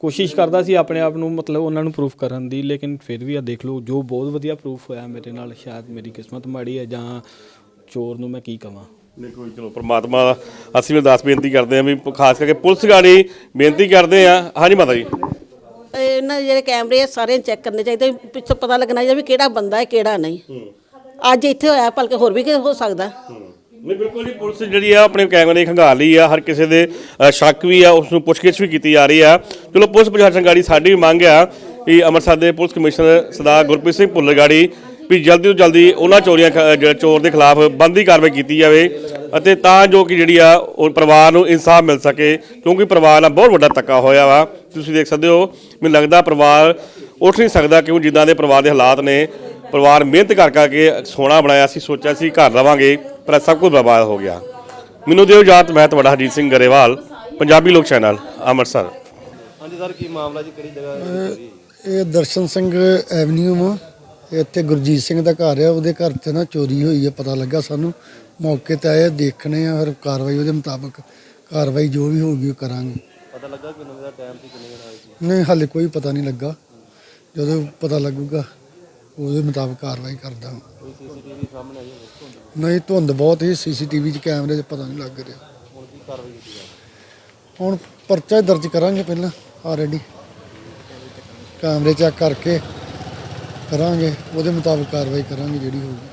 ਕੋਸ਼ਿਸ਼ ਕਰਦਾ ਸੀ ਆਪਣੇ ਆਪ ਨੂੰ ਮਤਲਬ ਉਹਨਾਂ ਨੂੰ ਪ੍ਰੂਫ ਕਰਨ ਦੀ ਲੇਕਿਨ ਫਿਰ ਵੀ ਆ ਦੇਖ ਲਓ ਜੋ ਬਹੁਤ ਵਧੀਆ ਪ੍ਰੂਫ ਹੋਇਆ ਮੇਰੇ ਨਾਲ ਸ਼ਾਇਦ ਮੇਰੀ ਕਿਸਮਤ ਮਾੜੀ ਹੈ ਜਾਂ ਚੋਰ ਨੂੰ ਮੈਂ ਕੀ ਕਵਾਂ। ਨਹੀਂ ਕੋਈ ਚਲੋ ਪ੍ਰਮਾਤਮਾ ਦਾ ਅਸੀਂ ਵੀ ਅਰਦਾਸ ਬੇਨਤੀ ਕਰਦੇ ਹਾਂ ਵੀ ਖਾਸ ਕਰਕੇ ਪੁਲਿਸ ਗਾੜੀ ਬੇਨਤੀ ਕਰਦੇ ਆ ਹਾਂਜੀ ਮਾਤਾ ਜੀ। ਇਹਨਾਂ ਦੇ ਜਿਹੜੇ ਕੈਮਰੇ ਆ ਸਾਰੇ ਚੈੱਕ ਕਰਨੇ ਚਾਹੀਦੇ ਪਿੱਛੋਂ ਪਤਾ ਲੱਗਣਾ ਚਾਹੀਦਾ ਵੀ ਕਿਹੜਾ ਬੰਦਾ ਹੈ ਕਿਹੜਾ ਨਹੀਂ। ਅੱਜ ਇੱਥੇ ਹੋਇਆ ਭਲਕੇ ਹੋਰ ਵੀ ਹੋ ਸਕਦਾ। ਨਹੀਂ, ਬਿਲਕੁਲ ਜੀ, ਪੁਲਿਸ ਜਿਹੜੀ ਆ ਆਪਣੇ ਕੈਮਰੇ ਖੰਗਾਲ ਲਈ ਆ, ਹਰ ਕਿਸੇ ਦੇ ਸ਼ੱਕ ਵੀ ਆ ਉਸ ਨੂੰ ਪੁੱਛਗਿੱਛ ਵੀ ਕੀਤੀ ਜਾ ਰਹੀ ਆ। ਚਲੋ, ਪੁਲਿਸ ਪ੍ਰਸ਼ਾਸਨ ਗਾੜੀ ਸਾਡੀ ਵੀ ਮੰਗ ਆ ਕਿ ਅੰਮ੍ਰਿਤਸਰ ਦੇ ਪੁਲਿਸ ਕਮਿਸ਼ਨਰ ਸਰਦਾਰ ਗੁਰਪ੍ਰੀਤ ਸਿੰਘ ਭੁੱਲਰ ਗਾੜੀ ਵੀ ਜਲਦੀ ਤੋਂ ਜਲਦੀ ਉਹਨਾਂ ਚੋਰੀਆਂ ਖ- ਜਿਹੜੇ ਚੋਰ ਦੇ ਖਿਲਾਫ ਬੰਦੀ ਕਾਰਵਾਈ ਕੀਤੀ ਜਾਵੇ ਅਤੇ ਤਾਂ ਜੋ ਕਿ ਜਿਹੜੀ ਆ, ਉਹ ਪਰਿਵਾਰ ਨੂੰ ਇਨਸਾਫ ਮਿਲ ਸਕੇ, ਕਿਉਂਕਿ ਪਰਿਵਾਰ ਨਾਲ ਬਹੁਤ ਵੱਡਾ ਧੱਕਾ ਹੋਇਆ ਵਾ। ਤੁਸੀਂ ਦੇਖ ਸਕਦੇ ਹੋ, ਮੈਨੂੰ ਲੱਗਦਾ ਪਰਿਵਾਰ ਉੱਠ ਨਹੀਂ ਸਕਦਾ, ਕਿਉਂ ਜਿੱਦਾਂ ਦੇ ਪਰਿਵਾਰ ਦੇ ਹਾਲਾਤ ਨੇ, ਪਰਿਵਾਰ ਮਿਹਨਤ ਕਰ ਕਰਕੇ ਸੋਨਾ ਬਣਾਇਆ ਸੀ, ਸੋਚਿਆ ਸੀ, ਘਰ ਲਵਾਂਗੇ ਪਰ ਸਭ ਕੁਝ ਬਰਬਾਦ ਹੋ ਗਿਆ। ਮੈਨੂੰ ਦਿਓ ਇਜਾਜ਼ਤ ਮੈਂ ਤੁਹਾਡਾ ਹਰਜੀਤ ਸਿੰਘ ਗਰੇਵਾਲ ਪੰਜਾਬੀ ਲੋਕ ਚੈਨਲ ਅੰਮ੍ਰਿਤਸਰ। ਇਹ ਦਰਸ਼ਨ ਸਿੰਘ ਐਵਨਿਊ ਆ ਇੱਥੇ ਗੁਰਜੀਤ ਸਿੰਘ ਦਾ ਘਰ ਆ ਉਹਦੇ ਘਰ ਤੇ ਨਾ ਚੋਰੀ ਹੋਈ ਹੈ ਪਤਾ ਲੱਗਾ ਸਾਨੂੰ। ਮੌਕੇ ਤੇ ਆਏ ਦੇਖਣੇ ਆ ਫਿਰ ਕਾਰਵਾਈ ਉਹਦੇ ਮੁਤਾਬਕ ਕਾਰਵਾਈ ਜੋ ਵੀ ਹੋਊਗੀ ਉਹ ਕਰਾਂਗੇ। ਪਤਾ ਲੱਗਾ ਕਿੰਨੇ ਦਾ ਟਾਈਮ ਸੀ ਕਿੰਨੇ ਨਹੀਂ ਹਾਲੇ ਕੋਈ ਪਤਾ ਨਹੀਂ ਲੱਗਾ। ਜਦੋਂ ਪਤਾ ਲੱਗੂਗਾ। ਉਹਦੇ ਮੁਤਾਬਕ ਕਾਰਵਾਈ ਕਰਦਾ ਹਾਂ। ਕੋਈ ਸੀਸੀਟੀਵੀ ਸਾਹਮਣੇ ਆਈ ਨਹੀਂ, ਧੁੰਦ ਬਹੁਤ ਹੀ ਸੀਸੀਟੀਵੀ 'ਚ ਕੈਮਰੇ 'ਚ ਪਤਾ ਨਹੀਂ ਲੱਗ ਰਿਹਾ। ਹੁਣ ਕੀ ਕਾਰਵਾਈ ਕੀਤੀ ਹੁਣ ਪਰਚਾ ਦਰਜ ਕਰਾਂਗੇ ਪਹਿਲਾਂ ਆਲਰੇਡੀ ਕੈਮਰੇ ਚੈੱਕ ਕਰਕੇ ਕਰਾਂਗੇ, ਉਹਦੇ ਮੁਤਾਬਕ ਕਾਰਵਾਈ ਕਰਾਂਗੇ ਜਿਹੜੀ ਹੋਊਗੀ।